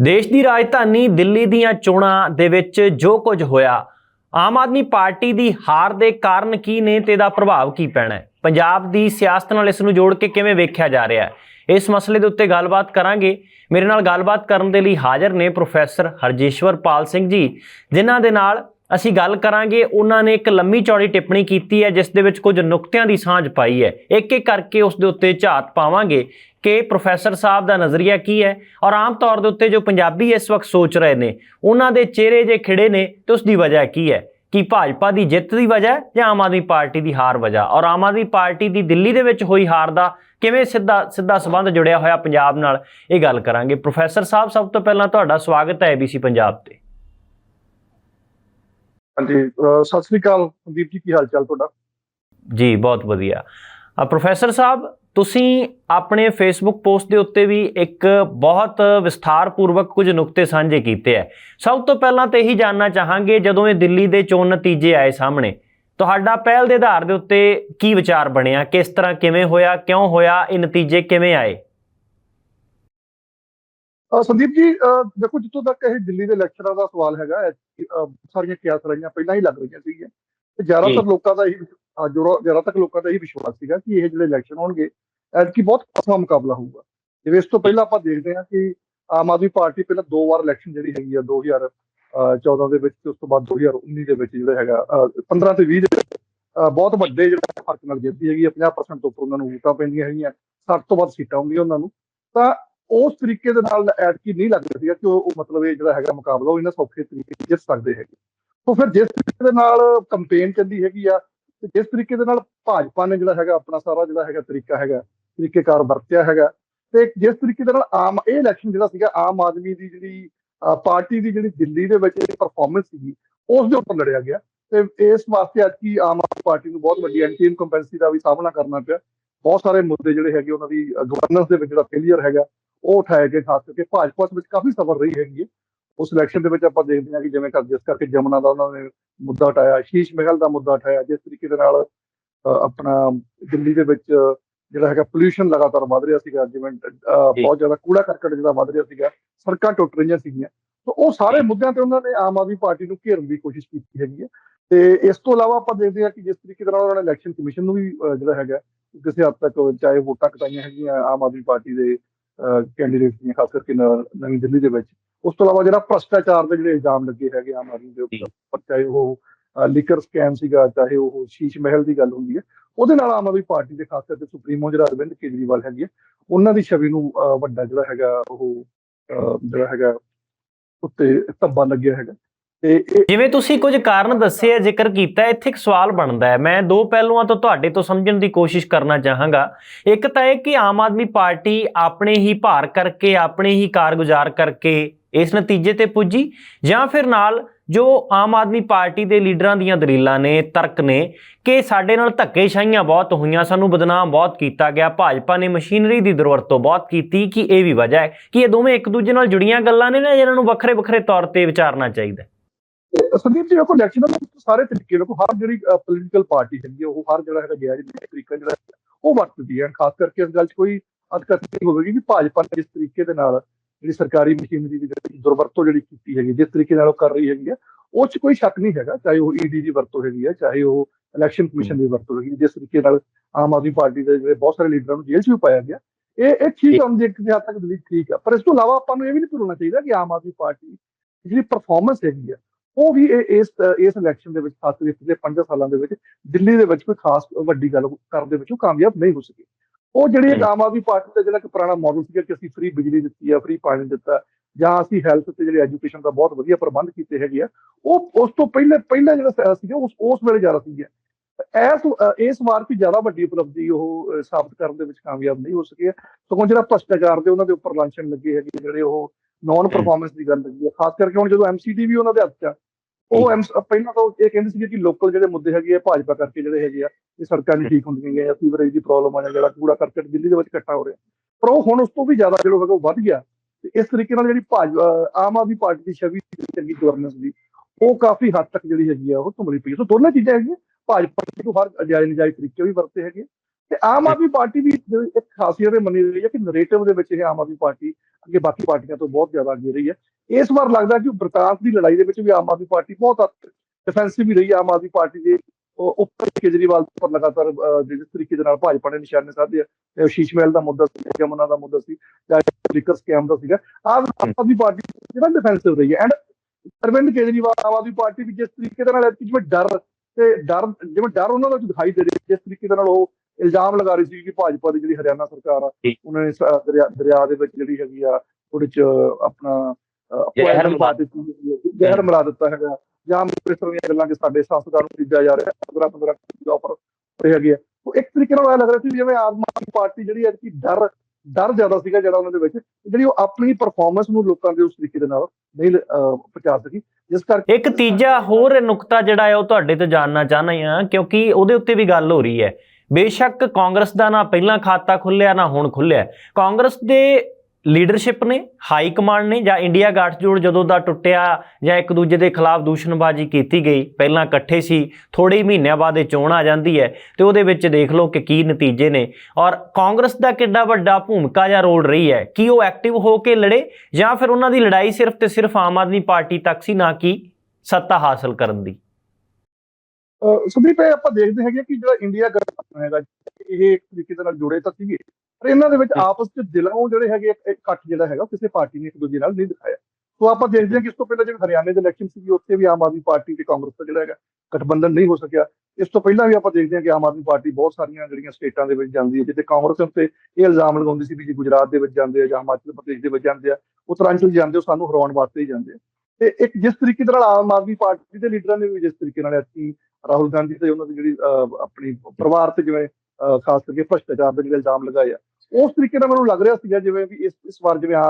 ਦੇਸ਼ ਦੀ ਰਾਜਧਾਨੀ ਦਿੱਲੀ ਦੀਆਂ ਚੋਣਾਂ ਦੇ ਵਿੱਚ ਜੋ ਕੁਝ ਹੋਇਆ, ਆਮ ਆਦਮੀ ਪਾਰਟੀ ਦੀ ਹਾਰ ਦੇ ਕਾਰਨ ਕੀ ਨੇ ਤੇ ਇਹਦਾ ਪ੍ਰਭਾਵ ਕੀ ਪੈਣਾ ਪੰਜਾਬ ਦੀ ਸਿਆਸਤ ਨਾਲ ਇਸ ਨੂੰ ਜੋੜ ਕੇ ਕਿਵੇਂ ਵੇਖਿਆ ਜਾ ਰਿਹਾ ਹੈ? ਇਸ ਮਸਲੇ ਦੇ ਉੱਤੇ ਗੱਲਬਾਤ ਕਰਾਂਗੇ। ਮੇਰੇ ਨਾਲ ਗੱਲਬਾਤ ਕਰਨ ਦੇ ਲਈ ਹਾਜ਼ਰ ਨੇ ਪ੍ਰੋਫੈਸਰ ਹਰਜੇਸ਼ਵਰ ਪਾਲ ਸਿੰਘ ਜੀ, ਜਿਨ੍ਹਾਂ ਦੇ ਨਾਲ ਅਸੀਂ ਗੱਲ ਕਰਾਂਗੇ। ਉਹਨਾਂ ਨੇ ਇੱਕ ਲੰਮੀ ਚੌੜੀ ਟਿੱਪਣੀ ਕੀਤੀ ਹੈ, ਜਿਸ ਦੇ ਵਿੱਚ ਕੁਝ ਨੁਕਤਿਆਂ ਦੀ ਸਾਂਝ ਪਾਈ ਹੈ। ਇੱਕ ਇੱਕ ਕਰਕੇ ਉਸ ਦੇ ਉੱਤੇ ਝਾਤ ਪਾਵਾਂਗੇ। ਕਿ ਪ੍ਰੋਫੈਸਰ ਸਾਹਿਬ ਦਾ ਨਜ਼ਰੀਆ ਕੀ ਹੈ? ਔਰ ਆਮ ਤੌਰ ਦੇ ਉੱਤੇ ਜੋ ਪੰਜਾਬੀ ਇਸ ਵਕਤ ਸੋਚ ਰਹੇ ਨੇ ਉਹਨਾਂ ਦੇ ਚਿਹਰੇ ਜੇ ਖਿੜੇ ਨੇ ਤੇ ਉਸ ਦੀ ਵਜ੍ਹਾ ਕੀ ਹੈ? ਕਿ ਭਾਜਪਾ ਦੀ ਜਿੱਤ ਦੀ ਵਜ੍ਹਾ ਹੈ ਜਾਂ ਆਮ ਆਦਮੀ ਪਾਰਟੀ ਦੀ ਹਾਰ ਵਜ੍ਹਾ? ਔਰ ਆਮ ਆਦਮੀ ਪਾਰਟੀ ਦੀ ਦਿੱਲੀ ਦੇ ਵਿੱਚ ਹੋਈ ਹਾਰ ਦਾ ਕਿਵੇਂ ਸਿੱਧਾ ਸਿੱਧਾ ਸੰਬੰਧ ਜੁੜਿਆ ਹੋਇਆ ਪੰਜਾਬ ਨਾਲ? ਇਹ ਗੱਲ ਕਰਾਂਗੇ। ਪ੍ਰੋਫੈਸਰ ਸਾਹਿਬ ਸਭ ਤੋਂ ਪਹਿਲਾਂ ਤੁਹਾਡਾ ਸਵਾਗਤ ਹੈ ABC ਪੰਜਾਬ ਤੇ। ਹਾਂਜੀ ਸਤਿ ਸ੍ਰੀ ਅਕਾਲ। ਸੰਦੀਪ ਜੀ ਕੀ ਹਾਲ ਚਾਲ ਤੁਹਾਡਾ? ਜੀ ਬਹੁਤ ਵਧੀਆ। ਪ੍ਰੋਫੈਸਰ ਸਾਹਿਬ ਤੁਸੀਂ ਆਪਣੇ ਫੇਸਬੁੱਕ ਪੋਸਟ ਦੇ ਉੱਤੇ ਵੀ ਇੱਕ ਬਹੁਤ ਵਿਸਥਾਰਪੂਰਵਕ ਕੁਝ ਨੁਕਤੇ ਸਾਂਝੇ ਕੀਤੇ ਹੈ ਸਭ ਤੋਂ ਪਹਿਲਾਂ ਤੇ ਇਹੀ ਜਾਨਣਾ ਚਾਹਾਂਗੇ ਜਦੋਂ ਇਹ ਦਿੱਲੀ ਦੇ ਚੋਣ ਨਤੀਜੇ ਆਏ ਸਾਹਮਣੇ ਤੁਹਾਡਾ ਪਹਿਲ ਦੇ ਆਧਾਰ ਦੇ ਉੱਤੇ ਕੀ ਵਿਚਾਰ ਬਣਿਆ? ਕਿਸ ਤਰ੍ਹਾਂ ਕਿਵੇਂ ਹੋਇਆ? ਕਿਉਂ ਹੋਇਆ? ਇਹ ਨਤੀਜੇ ਕਿਵੇਂ ਆਏ? ਸੰਦੀਪ ਜੀ ਦੇਖੋ ਜਿੱਥੋਂ ਤੱਕ ਇਹ ਦਿੱਲੀ ਦੇ ਇਲੈਕਸ਼ਨਾਂ ਦਾ ਸਵਾਲ ਹੈਗਾ ਸਾਰੀਆਂ ਕਿਆਸ ਰਹੀਆਂ ਪਹਿਲਾਂ ਹੀ ਲੱਗ ਰਹੀਆਂ ਸੀਗੀਆਂ। ਤੇ ਜ਼ਿਆਦਾਤਰ। ਲੋਕਾਂ ਦਾ ਇਹੀ ਅਹ ਜੋ ਤੱਕ ਲੋਕਾਂ ਦਾ ਇਹ ਵਿਸ਼ਵਾਸ ਸੀਗਾ ਕਿ ਇਹ ਜਿਹੜੇ ਇਲੈਕਸ਼ਨ ਹੋਣਗੇ, ਐਤਕੀ ਬਹੁਤ ਕਸਾ ਮੁਕਾਬਲਾ ਹੋਊਗਾ। ਜਿਵੇਂ ਇਸ ਤੋਂ ਪਹਿਲਾਂ ਆਪਾਂ ਦੇਖਦੇ ਹਾਂ ਕਿ ਆਮ ਆਦਮੀ ਪਾਰਟੀ ਪਹਿਲਾਂ ਦੋ ਵਾਰ ਇਲੈਕਸ਼ਨ ਜਿਹੜੀ ਹੈਗੀ ਆ 2014 ਦੇ ਵਿੱਚ ਤੇ ਉਸ ਤੋਂ ਬਾਅਦ 2019 ਦੇ ਵਿੱਚ ਜਿਹੜਾ ਹੈਗਾ ਅਹ 15 ਤੇ 20 ਦੇ ਵਿੱਚ ਬਹੁਤ ਵੱਡੇ ਜਿਹੜਾ ਫ਼ਰਕ ਨਾਲ ਜਿੱਤਦੀ ਹੈਗੀ ਆ 50% ਤੋਂ ਉੱਪਰ ਉਹਨਾਂ ਨੂੰ ਵੋਟਾਂ ਪੈਂਦੀਆਂ ਹੈਗੀਆਂ 60 ਤੋਂ ਵੱਧ ਸੀਟਾਂ ਹੁੰਦੀਆਂ ਉਹਨਾਂ ਨੂੰ। ਤਾਂ ਉਸ ਤਰੀਕੇ ਦੇ ਨਾਲ ਐਤਕੀ ਨਹੀਂ ਲੱਗਦਾ ਸੀਗਾ ਕਿ ਉਹ ਮਤਲਬ ਇਹ ਜਿਹੜਾ ਹੈਗਾ ਮੁਕਾਬਲਾ ਉਹ ਇਹਨਾਂ ਸੌਖੇ ਤਰੀਕੇ ਜਿੱਤ ਸਕਦੇ ਹੈਗੇ। ਸੋ ਫਿਰ ਜਿਸ ਤਰੀਕੇ ਦੇ ਨਾਲ ਕੰਪੇਨ ਚੱਲੀ ਹੈਗੀ ਆ ਤੇ ਜਿਸ ਤਰੀਕੇ ਦੇ ਨਾਲ ਭਾਜਪਾ ਨੇ ਜਿਹੜਾ ਹੈਗਾ ਆਪਣਾ ਸਾਰਾ ਜਿਹੜਾ ਹੈਗਾ ਤਰੀਕਾ ਹੈਗਾ, ਤਰੀਕੇਕਾਰ ਵਰਤਿਆ ਹੈਗਾ, ਤੇ ਜਿਸ ਤਰੀਕੇ ਦੇ ਨਾਲ ਆਮ, ਇਹ ਇਲੈਕਸ਼ਨ ਜਿਹੜਾ ਸੀਗਾ, ਆਮ ਆਦਮੀ ਦੀ ਜਿਹੜੀ ਪਾਰਟੀ ਦੀ ਜਿਹੜੀ ਦਿੱਲੀ ਦੇ ਵਿੱਚ ਜਿਹੜੀ ਪਰਫਾਰਮੈਂਸ ਸੀਗੀ, ਉਸ ਦੇ ਉੱਪਰ ਲੜਿਆ ਗਿਆ। ਤੇ ਇਸ ਵਾਸਤੇ ਅੱਜ ਕੀ ਆਮ ਆਦਮੀ ਪਾਰਟੀ ਨੂੰ ਬਹੁਤ ਵੱਡੀ ਐਂਟੀ ਇਨਕੰਪੈਂਸੀ ਦਾ ਵੀ ਸਾਹਮਣਾ ਕਰਨਾ ਪਿਆ। ਬਹੁਤ ਸਾਰੇ ਮੁੱਦੇ ਜਿਹੜੇ ਹੈਗੇ ਉਹਨਾਂ ਦੀ ਗਵਰਨੈਂਸ ਦੇ ਵਿੱਚ ਜਿਹੜਾ ਫੇਲਿਅਰ ਹੈਗਾ, ਉਹ ਉਠਾਏ ਗਏ, ਖਾਸ ਕਰਕੇ ਭਾਜਪਾ ਦੇ ਵਿੱਚ ਕਾਫੀ ਸਫਲ ਰਹੀ ਹੈਗੀ ਹੈ। ਉਸ ਇਲੈਕਸ਼ਨ ਦੇ ਵਿੱਚ ਆਪਾਂ ਦੇਖਦੇ ਹਾਂ ਕਿ ਜਿਵੇਂ ਕਰ ਜਿਸ ਕਰਕੇ ਜਮਨਾ ਦਾ ਉਹਨਾਂ ਨੇ ਮੁੱਦਾ ਉਠਾਇਆ ਸ਼ੀਸ਼ ਮਹਿਲ ਦਾ ਮੁੱਦਾ ਉਠਾਇਆ ਜਿਸ ਤਰੀਕੇ ਦੇ ਨਾਲ ਆਪਣਾ ਦਿੱਲੀ ਦੇ ਵਿੱਚ ਜਿਹੜਾ ਹੈਗਾ ਪੋਲੂਸ਼ਨ ਲਗਾਤਾਰ ਵੱਧ ਰਿਹਾ ਸੀਗਾ ਜਿਵੇਂ। ਬਹੁਤ ਜ਼ਿਆਦਾ ਕੂੜਾ ਕਰਕਟ ਜਿਹੜਾ ਵੱਧ ਰਿਹਾ ਸੀਗਾ ਸੜਕਾਂ ਟੁੱਟ ਰਹੀਆਂ ਸੀਗੀਆਂ। ਤਾਂ ਉਹ ਸਾਰੇ ਮੁੱਦਿਆਂ ਤੇ ਉਹਨਾਂ ਨੇ ਆਮ ਆਦਮੀ ਪਾਰਟੀ ਨੂੰ ਘੇਰਨ ਦੀ ਕੋਸ਼ਿਸ਼ ਕੀਤੀ ਹੈਗੀ ਹੈ। ਤੇ ਇਸ ਤੋਂ ਇਲਾਵਾ ਆਪਾਂ ਦੇਖਦੇ ਹਾਂ ਕਿ ਜਿਸ ਤਰੀਕੇ ਦੇ ਨਾਲ ਉਹਨਾਂ ਨੇ ਇਲੈਕਸ਼ਨ ਕਮਿਸ਼ਨ ਨੂੰ ਵੀ ਜਿਹੜਾ ਹੈਗਾ ਕਿਸੇ ਹੱਦ ਤੱਕ ਚਾਹੇ ਵੋਟਾਂ ਕਟਾਈਆਂ ਹੈਗੀਆਂ ਆਮ ਆਦਮੀ ਪਾਰਟੀ ਦੇ ਕੈਂਡੀਡੇਟ ਦੀਆਂ ਖਾਸ ਕਰਕੇ ਨਵੀਂ ਦਿੱਲੀ ਦੇ ਵਿੱਚ। ਉਸ ਤੋਂ ਇਲਾਵਾ ਜਿਹੜਾ ਭ੍ਰਸ਼ਟਾਚਾਰ ਦੇ ਜਿਹੜੇ ਇਲਜ਼ਾਮ ਲੱਗੇ ਹੈਗੇ ਆਮ ਆਦਮੀ ਦੇ। ਉੱਪਰ ਚਾਹੇ ਉਹ ਲਿਕਰ ਸਕੈਮ ਸੀਗਾ ਚਾਹੇ ਉਹ ਸ਼ੀਸ਼ ਮਹਿਲ ਦੀ ਗੱਲ ਹੁੰਦੀ ਹੈ ਉਹਦੇ ਨਾਲ ਆਮ ਆਦਮੀ ਪਾਰਟੀ ਦੇ ਖਾਸ ਕਰਕੇ ਸੁਪਰੀਮੋ ਜਿਹੜਾ ਅਰਵਿੰਦ ਕੇਜਰੀਵਾਲ ਹੈਗੀ ਹੈ ਉਹਨਾਂ ਦੀ ਛਵੀ ਨੂੰ ਵੱਡਾ ਜਿਹੜਾ ਹੈਗਾ ਉਹ ਜਿਹੜਾ ਹੈਗਾ ਉੱਤੇ ਧੱਬਾ ਲੱਗਿਆ ਹੈਗਾ। ਤੇ ਜਿਵੇਂ ਤੁਸੀਂ ਕੁਝ ਕਾਰਨ ਦੱਸੇ ਆ ਜ਼ਿਕਰ ਕੀਤਾ ਇੱਥੇ ਇੱਕ ਸਵਾਲ ਬਣਦਾ ਹੈ। ਮੈਂ ਦੋ ਪਹਿਲੂਆਂ ਤੋਂ ਤੁਹਾਡੇ ਤੋਂ ਸਮਝਣ ਦੀ ਕੋਸ਼ਿਸ਼ ਕਰਨਾ ਚਾਹਾਂਗਾ। ਇੱਕ ਤਾਂ ਇਹ ਕਿ ਆਮ ਆਦਮੀ ਪਾਰਟੀ ਆਪਣੇ ਹੀ ਭਾਰ ਕਰਕੇ ਆਪਣੇ ਹੀ ਕਾਰਗੁਜ਼ਾਰ ਕਰਕੇ ਇਸ ਨਤੀਜੇ ਤੇ ਪੁੱਜੀ ਜਾਂ ਫਿਰ ਨਾਲ ਜੋ ਆਮ ਆਦਮੀ ਪਾਰਟੀ ਦੇ ਲੀਡਰਾਂ ਦੀਆਂ ਦਲੀਲਾਂ ਨੇ, ਤਰਕ ਨੇ ਕਿ ਸਾਡੇ ਨਾਲ ਧੱਕੇਸ਼ਾਹੀਆਂ ਬਹੁਤ ਹੋਈਆਂ, ਸਾਨੂੰ ਬਦਨਾਮ ਬਹੁਤ ਕੀਤਾ ਗਿਆ, ਭਾਜਪਾ ਨੇ ਮਸ਼ੀਨਰੀ ਦੀ ਦੁਰਵਰਤੋਂ ਬਹੁਤ ਕੀਤੀ, ਕਿ ਇਹ ਵੀ ਵਜ੍ਹਾ ਹੈ ਕਿ ਇਹ ਦੋਵੇਂ ਇੱਕ ਦੂਜੇ ਨਾਲ ਜੁੜੀਆਂ ਗੱਲਾਂ ਨੇ ਨਾ ਜਿਹਨਾਂ ਨੂੰ ਵੱਖਰੇ ਵੱਖਰੇ ਤੌਰ ਤੇ ਵਿਚਾਰਨਾ ਚਾਹੀਦਾ ਸੰਦੀਪ ਜੀ, ਵੇਖੋ ਇਲੈਕਸ਼ਨ ਦੇ ਸਾਰੇ ਤਰੀਕੇ, ਵੇਖੋ, ਹਰ ਜਿਹੜੀ ਪੋਲੀਟੀਕਲ ਪਾਰਟੀ ਹੈਗੀ ਉਹ ਹਰ ਜਿਹੜਾ ਹੈਗਾ ਜਾਇਜ਼ ਤਰੀਕਾ ਜਿਹੜਾ, ਉਹ ਵਰਤਦੀ ਹੈ। ਖਾਸ ਕਰਕੇ ਇਸ ਗੱਲ 'ਚ ਕੋਈ ਅਤਕਥ ਹੋਵੇਗੀ ਕਿ ਭਾਜਪਾ ਨੇ ਜਿਸ ਤਰੀਕੇ ਦੇ ਨਾਲ ਜਿਹੜੀ ਸਰਕਾਰੀ ਮਸ਼ੀਨਰੀ ਦੀ ਜਿਹੜੀ ਦੁਰਵਰਤੋਂ ਜਿਹੜੀ ਕੀਤੀ ਹੈਗੀ ਜਿਸ ਤਰੀਕੇ ਨਾਲ ਉਹ ਕਰ ਰਹੀ ਹੈਗੀ ਹੈ ਉਹ 'ਚ ਕੋਈ ਸ਼ੱਕ ਨਹੀਂ ਹੈਗਾ ਚਾਹੇ ਉਹ ਈਡੀ ਦੀ ਵਰਤੋਂ ਹੈਗੀ ਹੈ ਚਾਹੇ ਉਹ ਇਲੈਕਸ਼ਨ ਕਮਿਸ਼ਨ ਦੀ ਵਰਤੋਂ ਹੈਗੀ ਜਿਸ ਤਰੀਕੇ ਨਾਲ ਆਮ ਆਦਮੀ ਪਾਰਟੀ ਦੇ ਜਿਹੜੇ ਬਹੁਤ ਸਾਰੇ ਲੀਡਰਾਂ ਨੂੰ ਜੇਲ੍ਹ 'ਚ ਵੀ ਪਾਇਆ ਗਿਆ। ਇਹ ਇਹ ਠੀਕ ਹੈ ਜੇ ਕਿਸੇ ਹੱਦ ਤੱਕ ਦਲੀਲ ਠੀਕ ਹੈ ਪਰ ਇਸ ਤੋਂ ਇਲਾਵਾ ਆਪਾਂ ਨੂੰ ਇਹ ਵੀ ਨਹੀਂ ਭੁੱਲਣਾ ਚਾਹੀਦਾ ਕਿ ਆਮ ਆਦਮੀ ਪਾਰਟੀ ਜਿਹੜੀ ਪਰਫਾਰਮੈਂਸ ਹੈਗੀ ਹੈ ਉਹ ਵੀ ਇਹ ਇਸ ਇਸ ਇਲੈਕਸ਼ਨ ਦੇ ਵਿੱਚ ਖਾਸ ਕਰਕੇ ਪਿਛਲੇ 5 ਸਾਲਾਂ ਦੇ ਵਿੱਚ ਦਿੱਲੀ ਦੇ ਵਿੱਚ ਕੋਈ ਖਾਸ ਵੱਡੀ ਗੱਲ ਕਰਨ ਦੇ ਵਿੱਚ ਉਹ ਕਾਮਯਾਬ ਨਹੀਂ ਹੋ ਸਕੀ। ਉਹ ਜਿਹੜੀ। ਆਮ ਆਦਮੀ ਪਾਰਟੀ ਦਾ ਜਿਹੜਾ ਇੱਕ ਪੁਰਾਣਾ ਮਾਡਲ ਸੀਗਾ ਕਿ ਅਸੀਂ ਫ੍ਰੀ ਬਿਜਲੀ ਦਿੱਤੀ ਆ ਫ੍ਰੀ ਪਾਣੀ ਦਿੱਤਾ ਜਾਂ ਅਸੀਂ ਹੈਲਥ ਤੇ ਜਿਹੜੀ ਐਜੂਕੇਸ਼ਨ ਦਾ ਬਹੁਤ ਵਧੀਆ ਪ੍ਰਬੰਧ ਕੀਤੇ ਹੈਗੇ ਆ ਉਹ ਉਸ ਤੋਂ ਪਹਿਲੇ ਪਹਿਲਾ ਜਿਹੜਾ ਸ- ਸੀਗਾ ਉਸ ਉਸ ਵੇਲੇ ਜ਼ਿਆਦਾ ਸੀਗਾ ਇਸ ਅ, ਇਸ ਵਾਰ ਵੀ ਜ਼ਿਆਦਾ ਵੱਡੀ ਉਪਲਬਧੀ ਉਹ ਸਾਬਤ ਕਰਨ ਦੇ ਵਿੱਚ ਕਾਮਯਾਬ ਨਹੀਂ ਹੋ ਸਕੇ ਸਗੋਂ ਜਿਹੜਾ ਭ੍ਰਸ਼ਟਾਚਾਰ ਦੇ ਉਹਨਾਂ ਦੇ ਉੱਪਰ ਲਾਂਛਨ ਲੱਗੇ ਹੈਗੇ ਜਿਹੜੇ ਉਹ ਨਾਨ ਪਰਫਾਰਮੈਂਸ ਦੀ ਗੱਲ ਲੱਗੀ ਹੈ ਖਾਸ ਕਰਕੇ ਹੁਣ ਜਦੋਂ ਐਮਸੀਡੀ ਵੀ ਉਹਨਾਂ ਦੇ ਹੱਥ 'ਚ ਆ ਉਹ ਐਮ ਪਹਿਲਾਂ ਤਾਂ ਇਹ ਕਹਿੰਦੇ ਸੀਗੇ ਕਿ ਲੋਕਲ ਜਿਹੜੇ ਮੁੱਦੇ ਹੈਗੇ ਆ ਭਾਜਪਾ ਕਰਕੇ ਜਿਹੜੇ ਹੈਗੇ ਆ ਇਹ ਸੜਕਾਂ ਨਹੀਂ ਠੀਕ ਹੁੰਦੀਆਂ ਜਾਂ ਸੀਵਰੇਜ ਦੀ ਪ੍ਰੋਬਲਮ ਆ ਜਾਂ ਜਿਹੜਾ ਕੂੜਾ ਕਰਕਟ ਦਿੱਲੀ ਦੇ ਵਿੱਚ ਇਕੱਠਾ ਹੋ ਰਿਹਾ। ਪਰ ਉਹ ਹੁਣ ਉਸ ਤੋਂ ਵੀ ਜ਼ਿਆਦਾ ਜਿਹੜਾ ਹੈਗਾ ਉਹ ਵੱਧ ਗਿਆ। ਤੇ ਇਸ ਤਰੀਕੇ ਨਾਲ ਜਿਹੜੀ ਭਾਜ ਅਹ ਆਮ ਆਦਮੀ ਪਾਰਟੀ ਦੀ ਛਵੀ ਚੰਗੀ ਗਵਰਨੈਂਸ ਦੀ ਉਹ ਕਾਫੀ ਹੱਦ ਤੱਕ ਜਿਹੜੀ ਹੈਗੀ ਆ ਉਹ ਧੁਮਲੀ ਪਈ। ਸੋ ਦੋਨਾਂ ਚੀਜ਼ਾਂ ਹੈਗੀਆਂ। ਭਾਜਪਾ ਨੂੰ ਹਰ ਜਾਇਜ਼ ਨਜਾਇਜ਼ ਤਰੀਕੇ ਵੀ ਵਰਤੇ ਹੈਗੇ ਤੇ ਆਮ ਆਦਮੀ ਪਾਰਟੀ ਵੀ ਇੱਕ ਖਾਸੀਅਤ ਇਹ ਮੰਨੀ ਗਈ ਹੈ ਕਿ ਨੈਰੇਟਿਵ ਦੇ ਵਿੱਚ ਇਹ ਆਮ ਆਦਮੀ ਪਾਰਟੀ ਅੱਗੇ ਬਾਕੀ ਪਾਰਟੀਆਂ ਤੋਂ ਬਹੁਤ ਜ਼ਿਆਦਾ ਅੱਗੇ ਰਹੀ ਹੈ। ਇਸ ਵਾਰ ਲੱਗਦਾ ਕਿ ਬਰਤਾਂਤ ਦੀ ਲੜਾਈ ਦੇ ਵਿੱਚ ਵੀ ਆਮ ਆਦਮੀ ਪਾਰਟੀ ਬਹੁਤ ਡਿਫੈਂਸਿਵ ਵੀ ਰਹੀ ਆਮ ਆਦਮੀ ਪਾਰਟੀ ਦੇ ਉੱਪਰ ਕੇਜਰੀਵਾਲ ਉੱਪਰ ਲਗਾਤਾਰ ਜਿਸ ਤਰੀਕੇ ਦੇ ਨਾਲ ਭਾਜਪਾ ਨੇ ਨਿਸ਼ਾਨੇ ਸਾਧੇ ਆ। ਸ਼ੀਸ਼ ਮਹਿਲ ਦਾ ਮੁੱਦਾ ਸੀ ਜਮਨਾ ਦਾ ਮੁੱਦਾ ਸੀ ਜਾਂ ਲਿਕਰ ਸਕੈਮ ਦਾ ਸੀਗਾ। ਆਮ ਆਦਮੀ ਪਾਰਟੀ ਜਿਹੜਾ ਡਿਫੈਂਸਿਵ ਰਹੀ ਹੈ। ਐਂਡ ਅਰਵਿੰਦ ਕੇਜਰੀਵਾਲ ਆਮ ਆਦਮੀ ਪਾਰਟੀ ਵੀ ਜਿਸ ਤਰੀਕੇ ਦੇ ਨਾਲ ਜਿਵੇਂ ਡਰ ਤੇ ਡਰ ਜਿਵੇਂ ਡਰ ਉਹਨਾਂ ਦਾ ਦਿਖਾਈ ਦੇ ਰਿਹਾ ਜਿਸ ਤਰੀਕੇ ਦੇ ਨਾਲ ਉਹ ਇਲਜ਼ਾਮ ਲਗਾ ਰਹੀ ਸੀ ਕਿ ਭਾਜਪਾ ਦੀ ਜਿਹੜੀ ਹਰਿਆਣਾ ਸਰਕਾਰ ਆ। ਉਹਨਾਂ ਨੇ ਦਰਿਆ ਦੇ ਵਿੱਚ ਜਿਹੜੀ ਹੈਗੀ ਆ ਉਹਦੇ ਚ ਆਪਣਾ ਜ਼ਹਿਰ ਮਿਲਾ ਦਿੱਤੀ ਜ਼ਹਿਰ ਮਿਲਾ ਦਿੱਤਾ ਹੈਗਾ। ਜਾਂ ਇਸ ਤਰ੍ਹਾਂ ਦੀਆਂ ਗੱਲਾਂ ਕਿ ਸਾਡੇ ਸੰਸਥਾਨ ਨੂੰ ਖਰੀਦਿਆ ਜਾ ਰਿਹਾ 15 15 ਆਫਰ ਹੋਏ ਹੈਗੇ ਆ। ਉਹ ਇੱਕ ਤਰੀਕੇ ਨਾਲ ਇਹ ਲੱਗ ਰਿਹਾ ਸੀ ਜਿਵੇਂ ਆਮ ਆਦਮੀ ਪਾਰਟੀ ਜਿਹੜੀ ਹੈ ਕਿ ਡਰ ਡਰ ਜ਼ਿਆਦਾ ਸੀਗਾ ਜਿਹੜਾ ਉਹਨਾਂ ਦੇ ਵਿੱਚ ਜਿਹੜੀ ਉਹ ਆਪਣੀ ਪਰਫਾਰਮੈਂਸ ਨੂੰ ਲੋਕਾਂ ਦੇ ਉਸ ਤਰੀਕੇ ਦੇ ਨਾਲ ਨਹੀਂ ਪਹੁੰਚਾ ਸਕੀ। ਜਿਸ ਕਰਕੇ ਇੱਕ ਤੀਜਾ ਹੋਰ ਨੁਕਤਾ ਜਿਹੜਾ ਹੈ ਉਹ ਤੁਹਾਡੇ ਤੋਂ ਜਾਨਣਾ ਚਾਹਨਾ ਹਾਂ ਕਿਉਂਕਿ ਉਹਦੇ ਉੱਤੇ ਵੀ ਗੱਲ ਹੋ ਰਹੀ ਹੈ। ਬੇਸ਼ੱਕ ਕਾਂਗਰਸ ਦਾ ਨਾ ਪਹਿਲਾਂ ਖਾਤਾ ਖੁੱਲਿਆ, ਨਾ ਹੁਣ ਖੁੱਲਿਆ ਕਾਂਗਰਸ ਦੇ ਲੀਡਰਸ਼ਿਪ ਨੇ, ਹਾਈ ਕਮਾਂਡ ਨੇ ਜਾਂ ਇੰਡੀਆ ਗੱਠਜੋੜ ਜਦੋਂ ਦਾ ਟੁੱਟਿਆ ਜਾਂ ਇੱਕ ਦੂਜੇ ਦੇ ਖਿਲਾਫ ਦੂਸ਼ਣਬਾਜ਼ੀ ਕੀਤੀ ਗਈ, ਪਹਿਲਾਂ ਇਕੱਠੇ ਸੀ ਥੋੜੇ ਹੀ ਮਹੀਨਿਆਂ ਬਾਅਦ ਇਹ ਚੋਣ ਆ ਜਾਂਦੀ ਹੈ ਤੇ ਉਹਦੇ ਵਿੱਚ ਦੇਖ ਲਓ ਕਿ ਕੀ ਨਤੀਜੇ ਨੇ। ਔਰ ਕਾਂਗਰਸ ਦਾ ਕਿੰਨਾ ਵੱਡਾ ਭੂਮਿਕਾ ਜਾਂ ਰੋਲ ਰਹੀ ਹੈ, ਕੀ ਉਹ ਐਕਟਿਵ ਹੋ ਕੇ ਲੜੇ ਜਾਂ ਫਿਰ ਉਹਨਾਂ ਦੀ ਲੜਾਈ ਸਿਰਫ ਤੇ ਸਿਰਫ ਆਮ ਆਦਮੀ ਪਾਰਟੀ ਤੱਕ ਸੀ, ਨਾ ਕਿ ਸੱਤਾ ਹਾਸਲ ਕਰਨ ਦੀ। ਸੰਦੀਪ ਇਹ ਆਪਾਂ ਦੇਖਦੇ ਹੈਗੇ ਕਿ ਜਿਹੜਾ ਇੰਡੀਆ ਗਠਬੰਧਨ ਹੈਗਾ ਇਹ ਇੱਕ ਤਰੀਕੇ ਨਾਲ ਜੁੜੇ ਤਾਂ ਸੀਗੇ ਪਰ ਇਹਨਾਂ ਦੇ ਵਿੱਚ। ਆਪਸ ਵਿੱਚ ਦਿਲੋਂ ਜਿਹੜੇ ਹੈਗੇ ਇੱਕ ਇੱਕ ਇਕੱਠ ਜਿਹੜਾ ਹੈਗਾ ਕਿਸੇ ਪਾਰਟੀ ਨੇ ਇੱਕ ਦੂਜੇ ਨਾਲ ਨਹੀਂ ਦਿਖਾਇਆ। ਸੋ ਆਪਾਂ ਦੇਖਦੇ ਹਾਂ ਕਿ ਇਸ ਤੋਂ ਪਹਿਲਾਂ ਜਿਹੜੇ ਹਰਿਆਣੇ ਦੇ ਇਲੈਕਸ਼ਨ ਸੀਗੀ ਉੱਥੇ ਵੀ ਆਮ ਆਦਮੀ ਪਾਰਟੀ ਤੇ ਕਾਂਗਰਸ ਦਾ ਜਿਹੜਾ ਹੈਗਾ ਗਠਬੰਧਨ ਨਹੀਂ ਹੋ ਸਕਿਆ। ਇਸ ਤੋਂ ਪਹਿਲਾਂ ਵੀ ਆਪਾਂ ਦੇਖਦੇ ਹਾਂ ਕਿ ਆਮ ਆਦਮੀ ਪਾਰਟੀ ਬਹੁਤ ਸਾਰੀਆਂ ਜਿਹੜੀਆਂ ਸਟੇਟਾਂ ਦੇ ਵਿੱਚ ਜਾਂਦੀ ਹੈ ਜਿੱਥੇ ਕਾਂਗਰਸ ਉੱਤੇ ਇਹ ਇਲਜ਼ਾਮ ਲਗਾਉਂਦੀ ਸੀ ਵੀ ਜੀ ਗੁਜਰਾਤ ਦੇ ਵਿੱਚ ਜਾਂਦੇ ਆ ਜਾਂ ਹਿਮਾਚਲ ਪ੍ਰਦੇਸ਼ ਦੇ ਵਿੱਚ ਜਾਂਦੇ ਆ ਉੱਤਰਾਂਚਲ ਜਾਂਦੇ ਹੋ ਸਾਨੂੰ ਹਰਾਉਣ ਵਾਸਤੇ ਹੀ ਜਾਂਦੇ ਆ। ਤੇ ਇੱਕ ਜਿਸ ਤਰੀਕੇ ਨਾਲ ਆਮ ਆਦਮੀ ਪਾਰਟੀ ਦੇ ਲੀਡਰਾਂ ਨੇ ਵੀ ਜਿਸ ਤਰੀਕੇ ਨਾਲ ਐਤਕੀ ਰਾਹੁਲ ਗਾਂਧੀ ਤੇ ਉਹਨਾਂ ਦੀ ਜਿਹੜੀ ਅਹ, ਆਪਣੀ ਪਰਿਵਾਰ ਤੇ ਜਿਵੇਂ ਅਹ, ਖਾਸ ਕਰਕੇ ਭ੍ਰਸ਼ਟਾਚਾਰ ਦੇ ਜਿਹੜੇ ਇਲਜ਼ਾਮ ਲਗਾਏ ਆ ਉਸ ਤਰੀਕੇ ਨਾਲ ਮੈਨੂੰ ਲੱਗ ਰਿਹਾ ਸੀਗਾ ਜਿਵੇਂ ਵੀ ਇਸ ਇਸ ਵਾਰ ਜਿਵੇਂ ਆ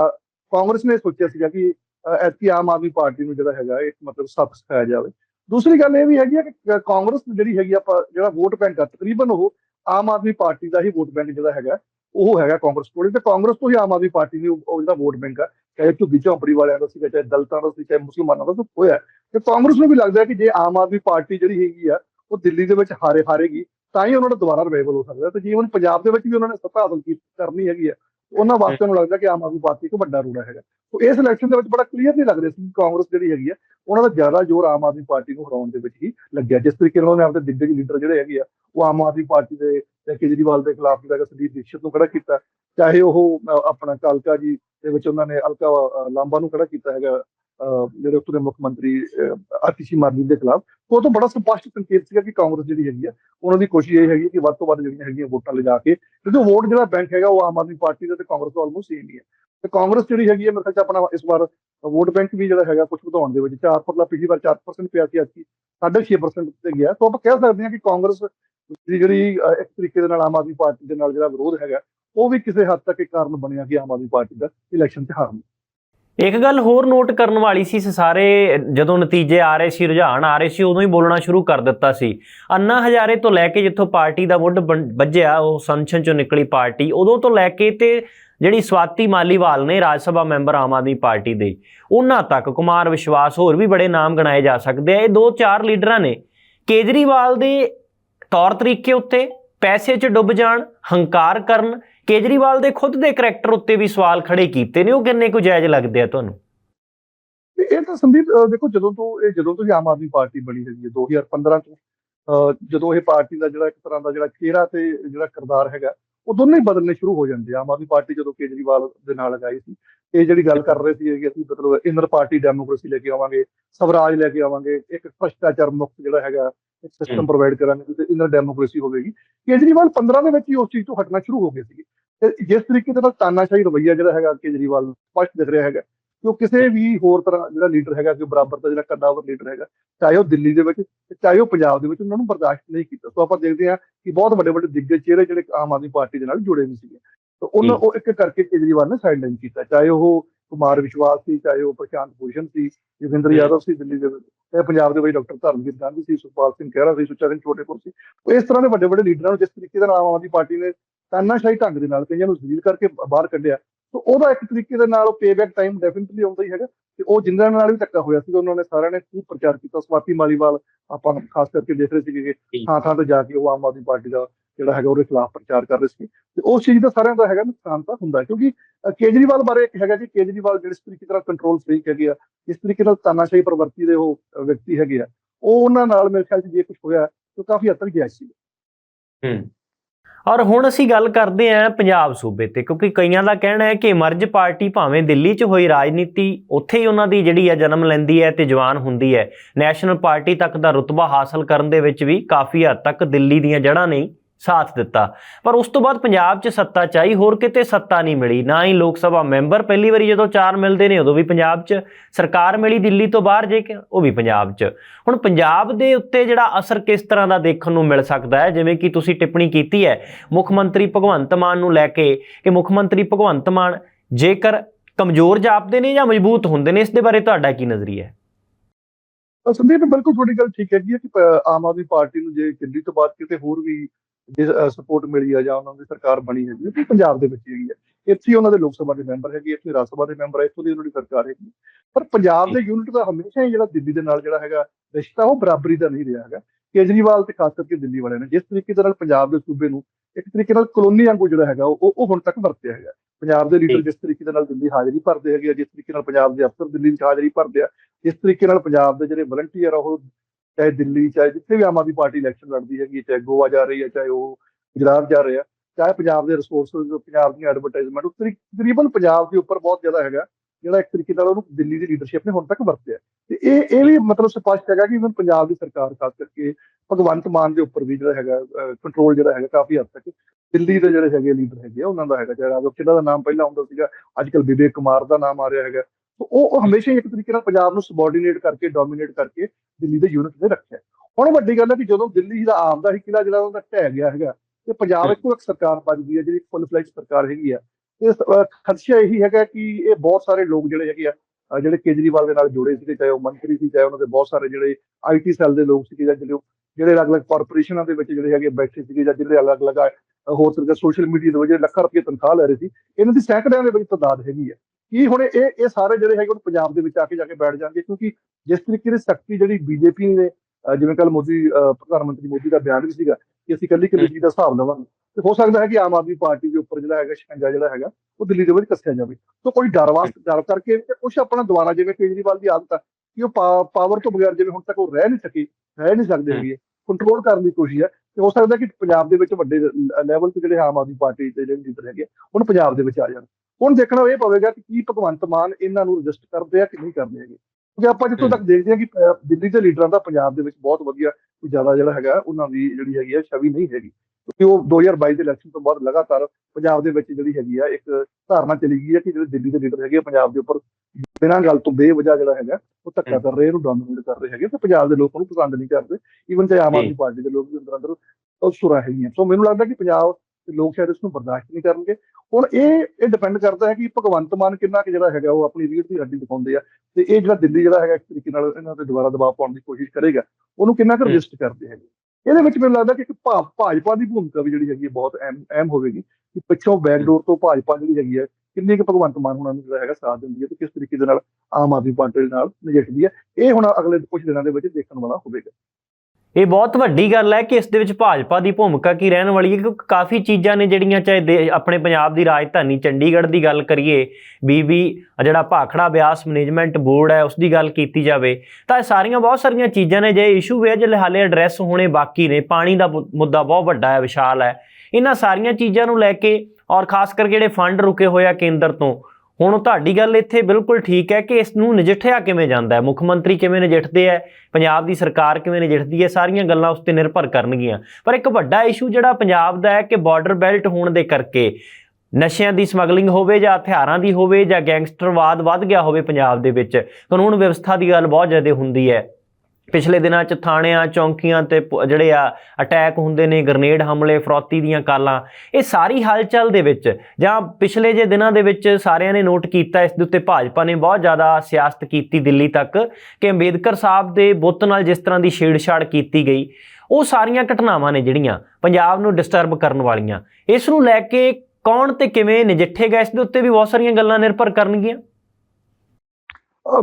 ਕਾਂਗਰਸ ਨੇ ਸੋਚਿਆ ਸੀਗਾ ਕਿ ਐਤਕੀ ਆਮ ਆਦਮੀ ਪਾਰਟੀ ਨੂੰ ਜਿਹੜਾ ਹੈਗਾ ਇੱਕ ਮਤਲਬ ਸਬਕ ਸਿਖਾਇਆ ਜਾਵੇ। ਦੂਸਰੀ ਗੱਲ ਇਹ ਵੀ ਹੈਗੀ ਆ ਕਿ ਕਾਂਗਰਸ ਜਿਹੜੀ ਹੈਗੀ ਆ ਆਪਾਂ ਜਿਹੜਾ ਵੋਟ ਬੈਂਕ ਆ ਤਕਰੀਬਨ ਉਹ ਆਮ ਆਦਮੀ ਪਾਰਟੀ ਦਾ ਹੀ ਵੋਟ ਬੈਂਕ ਜਿਹੜਾ ਹੈਗਾ ਉਹ ਹੈਗਾ ਕਾਂਗਰਸ ਕੋਲ। ਤੇ ਕਾਂਗਰਸ ਤੋਂ ਹੀ ਆਮ ਆਦਮੀ ਪਾਰਟੀ ਨੇ ਉਹ ਜਿਹੜਾ ਵੋਟ ਬੈਂਕ ਆ ਚਾਹੇ ਝੁੱਗੀ ਝੌਂਪੜੀ ਵਾਲਿਆਂ ਦਾ ਸੀਗਾ ਚਾਹੇ ਦਲਤਾਂ ਦਾ ਸੀ, ਚਾਹੇ ਮੁਸਲਮਾਨਾਂ ਦਾ ਸੀ ਹੋਇਆ। ਤੇ ਕਾਂਗਰਸ ਨੂੰ ਵੀ ਲੱਗਦਾ ਕਿ ਜੇ ਆਮ ਆਦਮੀ ਪਾਰਟੀ ਜਿਹੜੀ ਹੈਗੀ ਆ, ਉਹ ਦਿੱਲੀ ਦੇ ਵਿੱਚ ਹਾਰੇ ਹਾਰੇਗੀ ਤਾਂ ਹੀ ਉਹਨਾਂ ਦਾ ਦੁਬਾਰਾ ਰਿਵਾਈਵਲ ਹੋ ਸਕਦਾ ਤੇ ਜੇ ਹੁਣ ਪੰਜਾਬ ਦੇ ਵਿੱਚ ਵੀ ਉਹਨਾਂ ਨੇ ਸੱਤਾ ਹਾਸਲ ਕੀ, ਕਰਨੀ ਹੈਗੀ ਆ ਉਹਨਾਂ ਵਾਸਤੇ ਨੂੰ ਲੱਗਦਾ ਕਿ ਆਮ ਆਦਮੀ ਪਾਰਟੀ ਇੱਕ ਵੱਡਾ ਰੋੜਾ ਹੈਗਾ। ਸੋ ਇਸ ਇਲੈਕਸ਼ਨ ਦੇ ਵਿੱਚ ਬੜਾ ਕਲੀਅਰ ਨਹੀਂ ਲੱਗ ਰਿਹਾ ਸੀ ਕਿ ਕਾਂਗਰਸ ਜਿਹੜੀ ਹੈਗੀ ਆ ਉਹਨਾਂ ਦਾ ਜ਼ਿਆਦਾ ਜ਼ੋਰ ਆਮ ਆਦਮੀ ਪਾਰਟੀ ਨੂੰ ਹਰਾਉਣ ਦੇ ਵਿੱਚ ਹੀ ਲੱਗਿਆ। ਜਿਸ ਤਰੀਕੇ ਨਾਲ ਉਹਨੇ ਆਪਣੇ ਦਿੱਗਜ ਲੀਡਰ ਜਿਹੜੇ ਹੈਗੇ ਆ ਉਹ ਆਮ ਆਦਮੀ ਪਾਰਟੀ ਦੇ ਕੇਜਰੀਵਾਲ ਦੇ ਖਿਲਾਫ ਜਿਹੜਾ ਸੰਦੀਪ ਦੀਕਸ਼ਿਤ ਨੂੰ ਖੜਾ ਕੀਤਾ ਚਾਹੇ ਉਹ ਆਪਣਾ ਕਾਲਕਾ ਜੀ ਦੇ ਵਿੱਚ ਉਹਨਾਂ ਨੇ ਅਲਕਾ ਲਾਂਬਾ ਨੂੰ ਖੜਾ ਕੀਤਾ ਹੈਗਾ ਜਿਹੜੇ ਉੱਥੋਂ ਦੇ ਮੁੱਖ ਮੰਤਰੀ ਆਤਿਸ਼ੀ ਮਾਰਲੀ ਦੇ ਖਿਲਾਫ। ਉਹ ਤੋਂ ਬੜਾ ਸਪਸ਼ਟ ਸੰਕੇਤ ਸੀਗਾ ਕਿ ਕਾਂਗਰਸ ਜਿਹੜੀ ਹੈਗੀ ਆ ਉਹਨਾਂ ਦੀ ਕੋਸ਼ਿਸ਼ ਇਹ ਹੈਗੀ ਕਿ ਵੱਧ ਤੋਂ ਵੱਧ ਜਿਹੜੀਆਂ ਹੈਗੀਆਂ ਵੋਟਾਂ ਲਿਜਾ ਕੇ ਕਿਉਂਕਿ ਵੋਟ ਜਿਹੜਾ ਬੈਂਕ ਹੈਗਾ ਉਹ ਆਮ ਆਦਮੀ ਪਾਰਟੀ ਦਾ ਤੇ ਕਾਂਗਰਸ ਦਾ ਆਲਮੋਸਟ ਸੇਮ ਹੀ ਹੈ ਤੇ ਕਾਂਗਰਸ ਜਿਹੜੀ ਹੈਗੀ ਹੈ ਮੇਰੇ ਖਿਆਲ ਚ ਆਪਣਾ ਇਸ ਵਾਰ ਵੋਟ ਬੈਂਕ ਵੀ ਜਿਹੜਾ ਹੈਗਾ ਕੁਝ ਵਧਾਉਣ ਦੇ ਵਿੱਚ 4 ਪਰਲਾ ਪਿਛਲੀ ਵਾਰ 4% ਪਿਆ ਸੀ ਅੱਜ 6.5% ਤੇ ਗਿਆ। ਤਾਂ ਆਪਾਂ ਕਹਿ ਸਕਦੇ ਹਾਂ ਕਿ ਕਾਂਗਰਸ ਦੀ ਜਿਹੜੀ ਅਹ, ਇੱਕ ਤਰੀਕੇ ਦੇ ਨਾਲ ਆਮ ਆਦਮੀ ਪਾਰਟੀ ਦੇ ਨਾਲ ਜਿਹੜਾ ਵਿਰੋਧ ਹੈਗਾ ਉਹ ਵੀ ਕਿਸੇ ਹੱਦ ਤੱਕ ਇੱਕ ਕਾਰਨ ਬਣਿਆ ਕਿ ਆਮ ਆਦਮੀ ਪਾਰਟੀ ਦਾ ਇਲੈਕਸ਼ਨ ਚ ਹਾਰਨ ਇੱਕ ਗੱਲ ਹੋਰ ਨੋਟ ਕਰਨ ਵਾਲੀ ਸੀ ਸਾਰੇ ਜਦੋਂ ਨਤੀਜੇ ਆ ਰਹੇ ਸੀ, ਰੁਝਾਨ ਆ ਰਹੇ ਸੀ, ਉਦੋਂ ਹੀ ਬੋਲਣਾ ਸ਼ੁਰੂ ਕਰ ਦਿੱਤਾ ਸੀ। ਅੰਨਾ ਹਜ਼ਾਰੇ ਤੋਂ ਲੈ ਕੇ ਜਿੱਥੋਂ ਪਾਰਟੀ ਦਾ ਮੁੱਢ ਬਣ- ਵੱਜਿਆ, ਉਹ ਸੰਸਦ ਚੋਂ ਨਿਕਲੀ ਪਾਰਟੀ, ਉਦੋਂ ਤੋਂ ਲੈ ਕੇ ਤੇ ਜਿਹੜੀ ਸਵਾਤੀ ਮਾਲੀਵਾਲ ਨੇ ਰਾਜ ਸਭਾ ਮੈਂਬਰ ਆਮ ਆਦਮੀ ਪਾਰਟੀ ਦੇ, ਉਹਨਾਂ ਤੱਕ ਕੁਮਾਰ ਵਿਸ਼ਵਾਸ ਹੋਰ ਵੀ ਬੜੇ ਨਾਮ ਗਣਾਏ ਜਾ ਸਕਦੇ ਆ। ਇਹ ਦੋ ਚਾਰ ਲੀਡਰਾਂ ਨੇ, ਕੇਜਰੀਵਾਲ ਦੇ ਤੌਰ ਤਰੀਕੇ ਉੱਤੇ ਪੈਸੇ 'ਚ ਡੁੱਬ ਜਾਣ, ਹੰਕਾਰ ਕਰਨ ਕੇਜਰੀਵਾਲ ਦੇ ਖੁਦ ਦੇ ਕਰੈਕਟਰ ਉੱਤੇ ਵੀ ਸਵਾਲ ਖੜੇ ਕੀਤੇ ਨੇ, ਉਹ ਕਿੰਨੇ ਕੁ ਜਾਇਜ਼ ਲੱਗਦੇ ਆ ਤੁਹਾਨੂੰ? ਇਹ ਤਾਂ ਸੰਦੀਪ ਦੇਖੋ, ਜਦੋਂ ਤੋਂ, ਇਹ ਜਦੋਂ ਤੋਂ ਹੀ ਆਮ ਆਦਮੀ ਪਾਰਟੀ ਬਣੀ ਹੈਗੀ ਹੈ 2015 ਤੋਂ ਅਹ ਜਦੋਂ ਇਹ ਪਾਰਟੀ ਦਾ ਜਿਹੜਾ ਇੱਕ ਤਰ੍ਹਾਂ ਦਾ ਜਿਹੜਾ ਚਿਹਰਾ ਤੇ ਜਿਹੜਾ ਕਿਰਦਾਰ ਹੈਗਾ, ਉਹ ਦੋਨੇ ਹੀ ਬਦਲਨੇ ਸ਼ੁਰੂ ਹੋ ਜਾਂਦੇ ਆ। ਆਮ ਆਦਮੀ ਪਾਰਟੀ ਜਦੋਂ ਕੇਜਰੀਵਾਲ ਦੇ ਨਾਲ ਲਗਾਈ ਸੀ ਇਹ ਜਿਹੜੀ ਗੱਲ ਕਰ ਰਹੇ ਸੀ ਕਿ ਅਸੀਂ ਮਤਲਬ ਇਨਰ ਪਾਰਟੀ ਡੈਮੋਕ੍ਰੇਸੀ ਲੈ ਕੇ ਆਵਾਂਗੇ ਸਵਰਾਜ ਲੈ ਕੇ ਆਵਾਂਗੇ ਇੱਕ ਭ੍ਰਸ਼ਟਾਚਾਰ ਮੁਕਤ ਜਿਹੜਾ ਹੈਗਾ ਇੱਕ ਸਿਸਟਮ। ਪ੍ਰੋਵਾਈਡ ਕਰਾਂਗੇ ਤੇ ਇਨਰ ਡੈਮੋਕ੍ਰੇਸੀ ਹੋਵੇਗੀ। ਕੇਜਰੀਵਾਲ 15 ਦੇ ਵਿੱਚ ਹੀ ਉਸ ਚੀਜ਼ ਤੋਂ ਹਟਣਾ ਸ਼ੁਰੂ ਹੋ ਗਏ ਸੀਗੇ। ਤੇ ਜਿਸ ਤਰੀਕੇ ਦੇ ਨਾਲ ਤਾਨਾਸ਼ਾਹੀ ਰਵੱਈਆ ਜਿਹੜਾ ਹੈਗਾ ਕੇਜਰੀਵਾਲ ਨੂੰ ਸਪਸ਼ਟ ਦਿਖ ਰਿਹਾ ਹੈਗਾ ਕਿ ਉਹ ਕਿਸੇ ਵੀ ਹੋਰ ਤਰ੍ਹਾਂ ਜਿਹੜਾ ਲੀਡਰ ਹੈਗਾ ਕਿ ਬਰਾਬਰ ਦਾ ਜਿਹੜਾ ਕੱਦਾਵਰ ਲੀਡਰ ਹੈਗਾ ਚਾਹੇ ਉਹ ਦਿੱਲੀ ਦੇ ਵਿੱਚ ਚਾਹੇ ਉਹ ਪੰਜਾਬ ਦੇ ਵਿੱਚ ਉਹਨਾਂ ਨੂੰ ਬਰਦਾਸ਼ਤ ਨਹੀਂ ਕੀਤਾ। ਸੋ ਆਪਾਂ ਦੇਖਦੇ ਹਾਂ ਕਿ ਬਹੁਤ ਵੱਡੇ ਵੱਡੇ ਦਿੱਗਜ ਚਿਹਰੇ ਜਿਹੜੇ ਆਮ ਆਦਮੀ ਪਾਰਟੀ ਦੇ ਨਾਲ ਜੁੜੇ ਨਹੀਂ ਸੀਗੇ। ਤੇ ਉਹਨਾਂ ਉਹ ਇੱਕ ਕਰਕੇ ਕੇਜਰੀਵਾਲ ਨੇ ਸਾਈਡਲਾਈਨ ਕੀਤਾ ਚਾਹੇ ਉਹ ਕੁਮਾਰ ਵਿਸ਼ਵਾਸ ਸੀ ਚਾਹੇ ਉਹ ਪ੍ਰਸ਼ਾਂਤ ਭੂਸ਼ਣ ਸੀ ਜੋਗਿੰਦਰ। ਯਾਦਵ ਸੀ ਦਿੱਲੀ ਦੇ ਵਿੱਚ ਤੇ ਪੰਜਾਬ ਦੇ ਵਿੱਚ ਡਾਕਟਰ ਧਰਮਵੀਰ ਗਾਂਧੀ ਸੀ ਸੁਖਪਾਲ ਸਿੰਘ ਖਹਿਰਾ ਸੀ ਸੁੱਚਾ ਸਿੰਘ ਛੋਟੇਪੁਰ ਸੀ ਉਹ ਇਸ ਤਰ੍ਹਾਂ ਦੇ ਵੱਡੇ ਵੱਡੇ ਲੀਡਰਾਂ ਨੂੰ ਜਿਸ ਤਰੀਕੇ ਦੇ ਨਾਲ ਆਮ ਆਦਮੀ ਪਾਰਟੀ ਨੇ ਤਾਨਾਸ਼ਾਹੀ ਢੰਗ ਦੇ ਨਾਲ ਕਈਆਂ ਨੂੰ ਜ਼ਲੀਲ ਕਰਕੇ ਬਾਹਰ ਕੱਢਿਆ ਸੋ ਉਹਦਾ ਇੱਕ ਤਰੀਕੇ ਦੇ ਨਾਲ ਉਹ ਪੇਬੈਕ ਟਾਈਮ ਡੈਫੀਨਿਟਲੀ ਆਉਂਦਾ ਹੀ ਹੈਗਾ ਤੇ ਉਹ ਜਿੰਨਾਂ ਨਾਲ ਵੀ ਧੱਕਾ ਹੋਇਆ ਸੀ ਉਹਨਾਂ ਨੇ ਸਾਰਿਆਂ ਨੇ ਖੂਬ ਪ੍ਰਚਾਰ ਕੀਤਾ ਸਵਾਤੀ ਮਾਲੀਵਾਲ ਆਪਾਂ ਖਾਸ ਕਰਕੇ ਦੇਖ ਰਹੇ ਸੀਗੇ ਕਿ। ਥਾਂ ਥਾਂ ਤੇ ਜਾ ਕੇ ਉਹ ਆਮ ਆਦਮੀ ਪਾਰਟੀ ਦਾ ਜਿਹੜਾ ਹੈਗਾ ਉਹਦੇ ਖਿਲਾਫ ਪ੍ਰਚਾਰ ਕਰ ਰਹੇ ਸੀ ਤੇ ਉਸ ਚੀਜ਼ ਦਾ ਸਾਰਿਆਂ ਦਾ ਹੈਗਾ ਨੁਕਸਾਨ ਤਾਂ ਹੁੰਦਾ ਕਿਉਂਕਿ ਕੇਜਰੀਵਾਲ ਬਾਰੇ ਇੱਕ ਹੈਗਾ ਕਿ ਕੇਜਰੀਵਾਲ ਜਿਹੜੇ ਤਰੀਕੇ ਨਾਲ ਕੰਟਰੋਲ ਫਰੀਕ ਹੈਗੇ ਆ, ਇਸ ਤਰੀਕੇ ਨਾਲ ਤਾਨਾਸ਼ਾਹੀ ਪ੍ਰਵਰਤੀ ਦੇ ਉਹ ਵਿਅਕਤੀ ਹੈਗੇ ਆ, ਉਹ ਉਹਨਾਂ ਨਾਲ ਮੇਰੇ ਖਿਆਲ 'ਚ ਜੇ ਕੁਝ ਹੋਇਆ ਤਾਂ ਕਾਫੀ ਹੱਦ ਤੱਕ ਜਾਇਜ਼ ਸੀ। ਹੂੰ। ਔਰ ਹੁਣ ਅਸੀਂ ਗੱਲ ਕਰਦੇ ਹਾਂ ਪੰਜਾਬ ਸੂਬੇ ਤੇ, ਕਿਉਂਕਿ ਕਈਆਂ ਦਾ ਕਹਿਣਾ ਹੈ ਕਿ ਮਰਜ ਪਾਰਟੀ ਭਾਵੇਂ ਦਿੱਲੀ 'ਚ ਹੋਈ ਰਾਜਨੀਤੀ, ਉੱਥੇ ਹੀ ਉਹਨਾਂ ਦੀ ਜਿਹੜੀ ਹੈ ਜਨਮ ਲੈਂਦੀ ਹੈ ਤੇ ਜਵਾਨ ਹੁੰਦੀ ਹੈ। ਨੈਸ਼ਨਲ ਪਾਰਟੀ ਤੱਕ ਦਾ ਰੁਤਬਾ ਹਾਸਲ ਕਰਨ ਦੇ ਵਿੱਚ ਵੀ ਕਾਫੀ ਹੱਦ ਤੱਕ ਦਿੱਲੀ ਦੀਆਂ ਜੜ੍ਹਾਂ ਨਹੀਂ ਸਾਥ ਦਿੱਤਾ। ਪਰ ਉਸ ਤੋਂ ਬਾਅਦ ਪੰਜਾਬ 'ਚ ਸੱਤਾ ਚਾਹੀ ਹੋਰ ਕਿਤੇ ਸੱਤਾ ਨਹੀਂ ਮਿਲੀ। ਨਾ ਹੀ ਲੋਕ ਸਭਾ ਮੈਂਬਰ। ਪਹਿਲੀ ਵਾਰੀ ਜਦੋਂ ਚਾਰ ਮਿਲਦੇ ਨੇ, ਉਦੋਂ ਵੀ ਪੰਜਾਬ 'ਚ ਸਰਕਾਰ ਮਿਲੀ ਦਿੱਲੀ ਤੋਂ ਬਾਹਰ ਜੇ ਉਹ ਵੀ ਪੰਜਾਬ 'ਚ। ਹੁਣ ਪੰਜਾਬ ਦੇ ਉੱਤੇ ਜਿਹੜਾ ਅਸਰ ਕਿਸ ਤਰ੍ਹਾਂ ਦਾ ਦੇਖਣ ਨੂੰ ਮਿਲ ਸਕਦਾ ਹੈ? ਜਿਵੇਂ ਕਿ ਤੁਸੀਂ ਟਿੱਪਣੀ ਕੀਤੀ ਹੈ, ਮੁੱਖ ਮੰਤਰੀ ਭਗਵੰਤ ਮਾਨ ਨੂੰ ਲੈ ਕੇ ਕਿ ਮੁੱਖ ਮੰਤਰੀ ਭਗਵੰਤ ਮਾਨ ਜੇਕਰ ਕਮਜ਼ੋਰ ਜਾਪਦੇ ਨੇ ਜਾਂ ਮਜ਼ਬੂਤ ਹੁੰਦੇ ਨੇ, ਇਸ ਦੇ ਬਾਰੇ ਤੁਹਾਡਾ ਕੀ ਨਜ਼ਰੀਆ ਹੈ? ਸੰਦੀਪ, ਬਿਲਕੁਲ ਤੁਹਾਡੀ ਗੱਲ ਠੀਕ ਹੈਗੀ ਹੈ ਕਿ ਆਮ ਆਦਮੀ ਪਾਰਟੀ ਨੂੰ ਜੇ ਦਿੱਲੀ ਤੋਂ ਬਾਅਦ ਕਿਤੇ ਹੋਰ ਵੀ ਜੇ ਸਪੋਰਟ ਮਿਲੀ ਆ ਜਾਂ ਉਹਨਾਂ ਦੀ ਸਰਕਾਰ ਬਣੀ ਹੈਗੀ ਹੈ ਤੇ ਪੰਜਾਬ ਦੇ ਵਿੱਚ ਹੈਗੀ ਹੈ ਇੱਥੇ ਉਹਨਾਂ ਦੇ ਲੋਕ ਸਭਾ ਦੇ ਮੈਂਬਰ ਹੈਗੇ ਇੱਥੇ ਰਾਜ ਸਭਾ ਦੇ ਮੈਂਬਰ ਹੈ ਇੱਥੋਂ ਦੀ ਉਹਨਾਂ ਦੀ ਸਰਕਾਰ ਹੈਗੀ ਪਰ ਪੰਜਾਬ ਦੇ ਯੂਨਿਟ ਦਾ ਹਮੇਸ਼ਾ ਹੀ ਜਿਹੜਾ ਦਿੱਲੀ ਦੇ ਨਾਲ ਜਿਹੜਾ ਹੈਗਾ ਰਿਸ਼ਤਾ ਉਹ ਬਰਾਬਰੀ ਦਾ ਨਹੀਂ ਰਿਹਾ ਹੈਗਾ। ਕੇਜਰੀਵਾਲ ਤੇ ਖਾਸ ਕਰਕੇ ਦਿੱਲੀ ਵਾਲਿਆਂ ਨੇ ਜਿਸ ਤਰੀਕੇ ਦੇ ਨਾਲ ਪੰਜਾਬ ਦੇ ਸੂਬੇ ਨੂੰ ਇੱਕ ਤਰੀਕੇ ਨਾਲ ਕਲੋਨੀ ਵਾਂਗੂ ਜਿਹੜਾ ਹੈਗਾ ਉਹ ਉਹ ਹੁਣ ਤੱਕ ਵਰਤਿਆ ਹੈਗਾ। ਪੰਜਾਬ ਦੇ ਲੀਡਰ। ਜਿਸ ਤਰੀਕੇ ਦੇ ਨਾਲ ਦਿੱਲੀ ਹਾਜ਼ਰੀ ਭਰਦੇ ਹੈਗੇ ਜਿਸ ਤਰੀਕੇ ਨਾਲ ਪੰਜਾਬ ਦੇ ਅਫਸਰ ਦਿੱਲੀ ਵਿੱਚ ਹਾਜ਼ਰੀ ਭਰਦੇ ਆ ਜਿਸ ਤਰੀਕੇ ਨਾਲ ਪੰਜਾਬ ਦੇ ਜਿਹੜੇ ਵਲੰਟੀਅਰ ਆ ਉਹ ਚਾਹੇ ਦਿੱਲੀ ਚਾਹੇ ਜਿੱਥੇ ਵੀ ਆਮ ਆਦਮੀ ਪਾਰਟੀ ਇਲੈਕਸ਼ਨ ਲੜਦੀ ਹੈਗੀ ਹੈ, ਚਾਹੇ ਗੋਆ ਜਾ ਰਹੀ ਹੈ ਚਾਹੇ ਉਹ ਗੁਜਰਾਤ ਜਾ ਰਹੇ ਆ ਚਾਹੇ ਪੰਜਾਬ ਦੇ ਰਿਸੋਰਸਸ ਪੰਜਾਬ ਦੀਆਂ ਐਡਵਰਟਾਈਜ਼ਮੈਂਟ ਤਕਰੀਬਨ ਪੰਜਾਬ ਦੇ ਉੱਪਰ ਬਹੁਤ ਜ਼ਿਆਦਾ ਹੈਗਾ ਜਿਹੜਾ ਇੱਕ ਤਰੀਕੇ ਨਾਲ ਉਹਨੂੰ ਦਿੱਲੀ ਦੀ ਲੀਡਰਸ਼ਿਪ ਨੇ ਹੁਣ ਤੱਕ ਵਰਤਿਆ। ਤੇ ਇਹ ਇਹ ਵੀ ਮਤਲਬ ਸਪਸ਼ਟ ਹੈਗਾ ਕਿ even ਪੰਜਾਬ ਦੀ ਸਰਕਾਰ ਖਾਸ ਕਰਕੇ ਭਗਵੰਤ ਮਾਨ ਦੇ ਉੱਪਰ ਵੀ ਜਿਹੜਾ ਹੈਗਾ ਕੰਟਰੋਲ ਜਿਹੜਾ ਹੈਗਾ ਕਾਫੀ ਹੱਦ ਤੱਕ ਦਿੱਲੀ ਦੇ ਜਿਹੜੇ ਹੈਗੇ ਲੀਡਰ ਹੈਗੇ ਆ, ਉਹਨਾਂ ਦਾ ਹੈਗਾ ਜਿਹੜਾ ਰਾਘਵ ਚੱਡਾ ਦਾ ਨਾਮ ਪਹਿਲਾਂ ਆਉਂਦਾ ਸੀਗਾ ਅੱਜ ਕੱਲ ਵਿਵੇਕ ਕੁਮਾਰ ਦਾ ਨਾਮ ਆ ਰਿਹਾ ਹੈਗਾ। ਉਹ ਹਮੇਸ਼ਾ ਹੀ ਇੱਕ ਤਰੀਕੇ ਨਾਲ ਪੰਜਾਬ ਨੂੰ ਸਬਆਰਡੀਨੇਟ ਕਰਕੇ ਡੋਮੀਨੇਟ ਕਰਕੇ ਦਿੱਲੀ ਦੇ ਯੂਨਿਟ ਨੇ ਰੱਖਿਆ। ਹੁਣ ਵੱਡੀ ਗੱਲ ਹੈ ਕਿ ਜਦੋਂ ਦਿੱਲੀ ਦਾ ਆਮ ਦਾ ਹੀ ਕਿਲਾ ਜਿਹੜਾ ਉਹਦਾ ਢਹਿ ਗਿਆ ਹੈਗਾ ਤੇ ਪੰਜਾਬ ਇੱਕੋ ਇੱਕ ਸਰਕਾਰ ਬਚ ਗਈ ਹੈ ਜਿਹੜੀ ਫੁੱਲ ਫਲੈਜ ਸਰਕਾਰ ਹੈਗੀ ਆ ਤੇ ਖਦਸ਼ਾ ਇਹੀ ਹੈਗਾ ਕਿ ਇਹ ਬਹੁਤ ਸਾਰੇ ਲੋਕ ਜਿਹੜੇ ਹੈਗੇ ਆ ਜਿਹੜੇ ਕੇਜਰੀਵਾਲ ਦੇ ਨਾਲ ਜੁੜੇ ਸੀਗੇ ਚਾਹੇ ਉਹ ਮੰਤਰੀ ਸੀ ਚਾਹੇ ਉਹਨਾਂ ਦੇ ਬਹੁਤ ਸਾਰੇ ਜਿਹੜੇ ਆਈਟੀ ਸੈੱਲ ਦੇ ਲੋਕ ਸੀਗੇ ਜਾਂ ਜਿਹੜੇ ਜਿਹੜੇ ਅਲੱਗ-ਅਲੱਗ ਕਾਰਪੋਰੇਸ਼ਨਾਂ ਦੇ ਵਿੱਚ ਜਿਹੜੇ ਹੈਗੇ ਬੈਠੇ ਸੀਗੇ ਜਾਂ ਜਿਹੜੇ ਅਲੱਗ-ਅਲੱਗ ਹੋਰ ਤਰ੍ਹਾਂ ਸੋਸ਼ਲ ਮੀਡੀਆ ਦੇ ਵਿੱਚ ਲੱਖਾਂ ਰੁਪਏ ਤਨਖਾਹ ਲੈ ਰਹੇ ਸੀ ਇਹਨਾਂ ਦੀ ਸੈਂਕੜਿਆਂ ਦੇ ਵਿੱਚ ਤਾਦਾਦ ਹੈਗੀ ਹੈ। ਕੀ ਹੁਣ ਇਹ ਇਹ ਸਾਰੇ ਜਿਹੜੇ ਹੈਗੇ ਉਹ ਪੰਜਾਬ ਦੇ ਵਿੱਚ ਆ ਕੇ ਜਾ ਕੇ ਬੈਠ ਜਾਣਗੇ ਕਿਉਂਕਿ ਜਿਸ ਤਰੀਕੇ ਦੀ ਸ਼ਕਤੀ ਜਿਹੜੀ ਬੀਜੇਪੀ ਨੇ ਜਿਵੇਂ ਕੱਲ ਮੋਦੀ ਪ੍ਰਧਾਨ ਮੰਤਰੀ ਮੋਦੀ ਦਾ ਬਿਆਨ ਵੀ ਸੀਗਾ ਕਿ ਅਸੀਂ ਕੱਲੀ ਚੀਜ਼ ਦਾ ਹਿਸਾਬ ਲਵਾਂਗੇ। ਤੇ ਹੋ ਸਕਦਾ ਹੈ ਕਿ ਆਮ ਆਦਮੀ ਪਾਰਟੀ ਦੇ ਉੱਪਰ ਜਿਹੜਾ ਹੈਗਾ ਸ਼ਿਕੰਜਾ ਜਿਹੜਾ ਹੈਗਾ ਉਹ ਦਿੱਲੀ ਦੇ ਵਿੱਚ ਕੱਸਿਆ ਜਾਵੇ। ਤਾਂ ਕੋਈ ਡਰ ਵਾਸਤੇ ਡਰ ਕਰਕੇ ਤੇ ਕੁਛ ਆਪਣਾ ਦੁਆਰਾ ਜਿਵੇਂ ਕੇਜਰੀਵਾਲ ਦੀ ਆਦਤ ਆ ਕਿ ਉਹ ਪਾਵਰ ਤੋਂ ਬਗੈਰ ਜਿਵੇਂ ਹੁਣ ਤੱਕ ਉਹ ਰਹਿ ਨਹੀਂ ਸਕੀ ਰਹਿ ਨਹੀਂ ਸਕਦੇ। ਹੈਗੇ ਕੰਟਰੋਲ ਕਰਨ ਦੀ ਕੋਸ਼ਿਸ਼ ਹੈ ਤੇ ਹੋ ਸਕਦਾ ਕਿ ਪੰਜਾਬ ਦੇ ਵਿੱਚ ਵੱਡੇ ਲੈਵਲ ਤੇ ਜਿਹੜੇ ਆਮ ਆਦਮੀ ਪਾਰਟੀ ਦੇ ਜਿਹੜੇ ਲੀਡਰ ਹੈਗੇ ਹੁਣ ਪੰਜਾਬ ਦੇ ਵਿੱਚ ਆ ਜਾਣ। ਹੁਣ ਦੇਖਣਾ ਇਹ ਪਵੇਗਾ ਕਿ ਕੀ ਭਗਵੰਤ ਮਾਨ ਇਹਨਾਂ ਨੂੰ ਰਜਿਸਟ ਕਰਦੇ ਆ ਕਿ ਨਹੀਂ ਕਰਦੇ ਹੈਗੇ ਕਿਉਂਕਿ ਆਪਾਂ ਜਿੱਥੋਂ। ਤੱਕ ਦੇਖਦੇ ਹਾਂ ਕਿ ਦਿੱਲੀ ਦੇ ਲੀਡਰਾਂ ਦਾ ਪੰਜਾਬ ਦੇ ਵਿੱਚ ਬਹੁਤ ਵਧੀਆ ਕੋਈ ਜ਼ਿਆਦਾ ਜਿਹੜਾ ਹੈਗਾ ਉਹਨਾਂ ਦੀ ਜਿਹੜੀ ਹੈਗੀ ਆ ਛਵੀ ਨਹੀਂ ਹੈਗੀ ਕਿਉਂਕਿ ਉਹ 2022 ਦੇ ਇਲੈਕਸ਼ਨ ਤੋਂ ਬਾਅਦ ਲਗਾਤਾਰ ਪੰਜਾਬ ਦੇ ਵਿੱਚ ਜਿਹੜੀ ਹੈਗੀ ਆ ਇੱਕ ਧਾਰਨਾ ਚਲੀ ਗਈ ਹੈ ਕਿ ਜਿਹੜੇ ਦਿੱਲੀ ਦੇ ਲੀਡਰ ਹੈਗੇ ਆ ਪੰਜਾਬ ਦੇ ਉੱਪਰ ਬਿਨਾਂ ਗੱਲ ਤੋਂ ਬੇਵਜ੍ਹਾ ਜਿਹੜਾ ਹੈਗਾ ਉਹ ਧੱਕਾ। ਕਰ ਰਹੇ ਇਹਨੂੰ ਡੋਮੀਨੇਟ ਕਰ ਰਹੇ ਹੈਗੇ ਤੇ ਪੰਜਾਬ ਦੇ ਲੋਕ ਉਹਨੂੰ ਪਸੰਦ ਨਹੀਂ ਕਰਦੇ ਈਵਨ ਚਾਹੇ ਆਮ। ਆਦਮੀ ਪਾਰਟੀ ਦੇ ਲੋਕ ਵੀ ਅੰਦਰ ਅੰਦਰ ਉਹ ਸੁਰਾ ਹੈਗੀਆਂ ਸੋ ਮੈਨੂੰ ਲੱਗਦਾ ਕਿ ਪੰਜਾਬ ਲੋਕ ਸ਼ਾਇਦ ਇਸ ਨੂੰ ਬਰਦਾਸ਼ਤ ਨਹੀਂ ਕਰਨਗੇ। ਹੁਣ ਇਹ ਇਹ ਡਿਪੈਂਡ ਕਰਦਾ ਹੈ ਕਿ ਭਗਵੰਤ ਮਾਨ ਕਿੰਨਾ ਕੁ ਜਿਹੜਾ ਹੈਗਾ ਉਹ ਆਪਣੀ ਰੀੜ ਦੀ ਹੱਡੀ ਦਿਖਾਉਂਦੇ ਆ ਤੇ ਇਹ ਜਿਹੜਾ ਦਿੱਲੀ ਜਿਹੜਾ ਹੈਗਾ ਇੱਕ ਤਰੀਕੇ ਨਾਲ ਇਹਨਾਂ ਤੇ ਦੁਬਾਰਾ ਦਬਾਅ ਪਾਉਣ ਦੀ ਕੋਸ਼ਿਸ਼ ਕਰੇਗਾ ਉਹਨੂੰ ਕਿੰਨਾ ਕੁ। ਰਜਿਸਟ ਕਰਦੇ ਹੈਗੇ। ਇਹਦੇ ਵਿੱਚ ਮੈਨੂੰ ਲੱਗਦਾ ਕਿ ਇੱਕ ਭਾਜਪਾ ਦੀ ਭੂਮਿਕਾ ਵੀ ਜਿਹੜੀ ਹੈਗੀ ਹੈ ਬਹੁਤ ਅਹਿਮ ਅਹਿਮ ਹੋਵੇਗੀ ਕਿ ਪਿੱਛੋਂ ਬੈਕਡੋਰ ਤੋਂ ਭਾਜਪਾ ਜਿਹੜੀ ਹੈਗੀ ਹੈ ਕਿੰਨੀ ਕੁ ਭਗਵੰਤ ਮਾਨ ਹੁਣਾਂ ਨੂੰ ਜਿਹੜਾ ਹੈਗਾ ਸਾਥ ਦਿੰਦੀ ਹੈ ਤੇ ਕਿਸ ਤਰੀਕੇ ਦੇ ਨਾਲ ਆਮ ਆਦਮੀ ਪਾਰਟੀ ਦੇ ਨਾਲ ਨਜਿੱਠਦੀ ਹੈ। ਇਹ ਹੁਣ ਅਗਲੇ ਕੁਝ ਦਿਨਾਂ ਦੇ ਵਿੱਚ ਦੇਖਣ ਵਾਲਾ ਹੋਵੇਗਾ। ਇਹ ਬਹੁਤ ਵੱਡੀ ਗੱਲ ਹੈ ਕਿ ਇਸ ਦੇ ਵਿੱਚ ਭਾਜਪਾ ਦੀ ਭੂਮਿਕਾ ਕੀ ਰਹਿਣ ਵਾਲੀ ਹੈ, ਕਿਉਂਕਿ ਕਾਫੀ ਚੀਜ਼ਾਂ ਨੇ ਜਿਹੜੀਆਂ ਚਾਹੇ ਦੇ- ਆਪਣੇ ਪੰਜਾਬ ਦੀ ਰਾਜਧਾਨੀ ਚੰਡੀਗੜ੍ਹ ਦੀ ਗੱਲ ਕਰੀਏ, ਬੀਬੀ ਜਿਹੜਾ ਭਾਖੜਾ ਬਿਆਸ ਮੈਨੇਜਮੈਂਟ ਬੋਰਡ ਹੈ ਉਸ ਦੀ ਗੱਲ ਕੀਤੀ ਜਾਵੇ, ਤਾਂ ਇਹ ਸਾਰੀਆਂ ਬਹੁਤ ਸਾਰੀਆਂ ਚੀਜ਼ਾਂ ਨੇ, ਜੇ ਇਸ਼ੂ ਹੈ ਜਿਹੜੇ ਹਾਲੇ ਐਡਰੈਸ ਹੋਣੇ ਬਾਕੀ ਨੇ, ਪਾਣੀ ਦਾ ਮੁ- ਮੁੱਦਾ ਬਹੁਤ ਵੱਡਾ ਹੈ, ਵਿਸ਼ਾਲ ਹੈ, ਇਹਨਾਂ ਸਾਰੀਆਂ ਚੀਜ਼ਾਂ ਨੂੰ ਲੈ ਕੇ ਔਰ ਖਾਸ ਕਰਕੇ ਜਿਹੜੇ ਫੰਡ ਰੁਕੇ ਹੋਏ ਆ ਕੇਂਦਰ ਤੋਂ ਹੁਣ ਤੁਹਾਡੀ ਗੱਲ ਇੱਥੇ ਬਿਲਕੁਲ ਠੀਕ ਹੈ ਕਿ ਇਸ ਨੂੰ ਨਜਿੱਠਿਆ ਕਿਵੇਂ ਜਾਂਦਾ ਹੈ? ਮੁੱਖ ਮੰਤਰੀ ਕਿਵੇਂ ਨਜਿੱਠਦੇ ਹੈ? ਪੰਜਾਬ ਦੀ ਸਰਕਾਰ ਕਿਵੇਂ ਨਜਿੱਠਦੀ ਹੈ? ਸਾਰੀਆਂ ਗੱਲਾਂ ਉਸ ਤੇ ਨਿਰਭਰ ਕਰਨਗੀਆਂ। ਪਰ ਇੱਕ ਵੱਡਾ ਇਸ਼ੂ ਜਿਹੜਾ ਪੰਜਾਬ ਦਾ ਹੈ ਕਿ ਬਾਰਡਰ ਬੈਲਟ ਹੋਣ ਦੇ ਕਰਕੇ ਨਸ਼ਿਆਂ ਦੀ ਸਮਗਲਿੰਗ ਹੋਵੇ ਜਾਂ ਹਥਿਆਰਾਂ ਦੀ ਹੋਵੇ ਜਾਂ ਗੈਂਗਸਟਰਵਾਦ ਵੱਧ ਗਿਆ ਹੋਵੇ ਪੰਜਾਬ ਦੇ ਵਿੱਚ ਕਾਨੂੰਨ ਵਿਵਸਥਾ ਦੀ ਗੱਲ ਬਹੁਤ ਜ਼ਿਆਦਾ ਹੁੰਦੀ ਹੈ। ਪਿਛਲੇ ਦਿਨਾਂ 'ਚ ਥਾਣਿਆਂ, ਚੌਂਕੀਆਂ ਤੇ ਪ- ਜਿਹੜੇ ਆ ਅਟੈਕ ਹੁੰਦੇ ਨੇ, ਗ੍ਰਨੇਡ ਹਮਲੇ, ਫਰੋਤੀ ਦੀਆਂ ਕਾਲਾਂ, ਇਹ ਸਾਰੀ ਹਲਚਲ ਦੇ ਵਿੱਚ ਜਾਂ ਪਿਛਲੇ ਜੇ ਦਿਨਾਂ ਦੇ ਵਿੱਚ ਸਾਰਿਆਂ ਨੇ ਨੋਟ ਕੀਤਾ, ਇਸ ਦੇ ਉੱਤੇ ਭਾਜਪਾ ਨੇ ਬਹੁਤ ਜ਼ਿਆਦਾ ਸਿਆਸਤ ਕੀਤੀ ਦਿੱਲੀ ਤੱਕ ਕਿ ਅੰਬੇਦਕਰ ਸਾਹਿਬ ਦੇ ਬੁੱਤ ਨਾਲ ਜਿਸ ਤਰ੍ਹਾਂ ਦੀ ਛੇੜਛਾੜ ਕੀਤੀ ਗਈ, ਉਹ ਸਾਰੀਆਂ ਘਟਨਾਵਾਂ ਨੇ ਜਿਹੜੀਆਂ ਪੰਜਾਬ ਨੂੰ ਡਿਸਟਰਬ ਕਰਨ ਵਾਲੀਆਂ। ਇਸ ਨੂੰ ਲੈ ਕੇ ਕੌਣ ਤੇ ਕਿਵੇਂ ਨਜਿੱਠੇਗਾ, ਇਸ ਦੇ ਉੱਤੇ ਵੀ ਬਹੁਤ ਸਾਰੀਆਂ ਗੱਲਾਂ ਨਿਰਭਰ ਕਰਨਗੀਆਂ।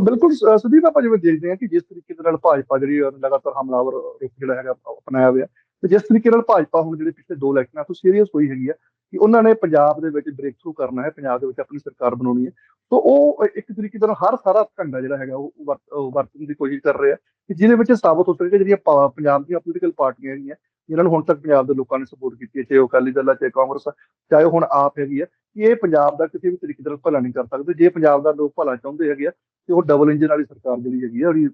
ਬਿਲਕੁਲ ਸ- ਸੁਦੀਪ, ਆਪਾਂ ਜਿਵੇਂ ਦੇਖਦੇ ਹਾਂ ਕਿ ਜਿਸ ਤਰੀਕੇ ਦੇ ਨਾਲ ਭਾਜਪਾ ਜਿਹੜੀ ਲਗਾਤਾਰ ਹਮਲਾਵਰ ਰੁਖ ਜਿਹੜਾ ਹੈਗਾ ਅਪਣਾਇਆ ਹੋਇਆ। ਤੇ ਜਿਸ ਤਰੀਕੇ ਨਾਲ ਭਾਜਪਾ ਹੁਣ ਜਿਹੜੇ ਪਿਛਲੇ ਦੋ ਇਲੈਕਸ਼ਨਾਂ ਤੋਂ ਸੀਰੀਅਸ ਹੋਈ ਹੈਗੀ ਆ ਕਿ ਉਹਨਾਂ ਨੇ ਪੰਜਾਬ ਦੇ ਵਿੱਚ ਬ੍ਰੇਕ ਥਰੂ ਕਰਨਾ ਹੈ, ਪੰਜਾਬ ਦੇ ਵਿੱਚ ਆਪਣੀ ਸਰਕਾਰ ਬਣਾਉਣੀ ਹੈ। ਤਾਂ ਉਹ ਇੱਕ ਤਰੀਕੇ ਨਾਲ ਹਰ ਸਾਰਾ ਝੰਡਾ ਜਿਹੜਾ ਹੈਗਾ, ਉਹ ਵਰਤ- ਵਰਤਣ ਦੀ ਕੋਸ਼ਿਸ਼ ਕਰ ਰਿਹਾ ਕਿ ਜਿਹਦੇ ਵਿੱਚ ਸਾਬਤ ਹੋ ਸਕੇ ਜਿਹੜੀਆਂ ਪੰਜਾਬ ਦੀਆਂ ਪੋਲੀਟੀਕਲ ਪਾਰਟੀਆਂ ਹੈਗੀਆਂ, ਜਿਨ੍ਹਾਂ ਨੂੰ ਹੁਣ ਤੱਕ ਪੰਜਾਬ ਦੇ ਲੋਕਾਂ ਨੇ ਸਪੋਰਟ ਕੀਤੀ ਹੈ, ਚਾਹੇ ਉਹ ਅਕਾਲੀ ਦਲ ਆ, ਚਾਹੇ ਕਾਂਗਰਸ ਆ, ਚਾਹੇ ਉਹ ਹੁਣ ਆਪ ਹੈਗੀ ਹੈ ਕਿ ਇਹ ਪੰਜਾਬ ਦਾ ਕਿਸੇ ਵੀ ਤਰੀਕੇ ਨਾਲ ਭਲਾ ਨਹੀਂ ਕਰ ਸਕਦੇ। ਜੇ ਪੰਜਾਬ ਦਾ ਲੋਕ ਭਲਾ ਚਾਹੁੰਦੇ ਹੈਗੇ ਆ ਤੇ ਉਹ ਡਬਲ ਇੰਜਨ ਵਾਲੀ ਸਰਕਾਰ ਜਿਹੜੀ ਹੈਗੀ ਆ ਉਹਦੀ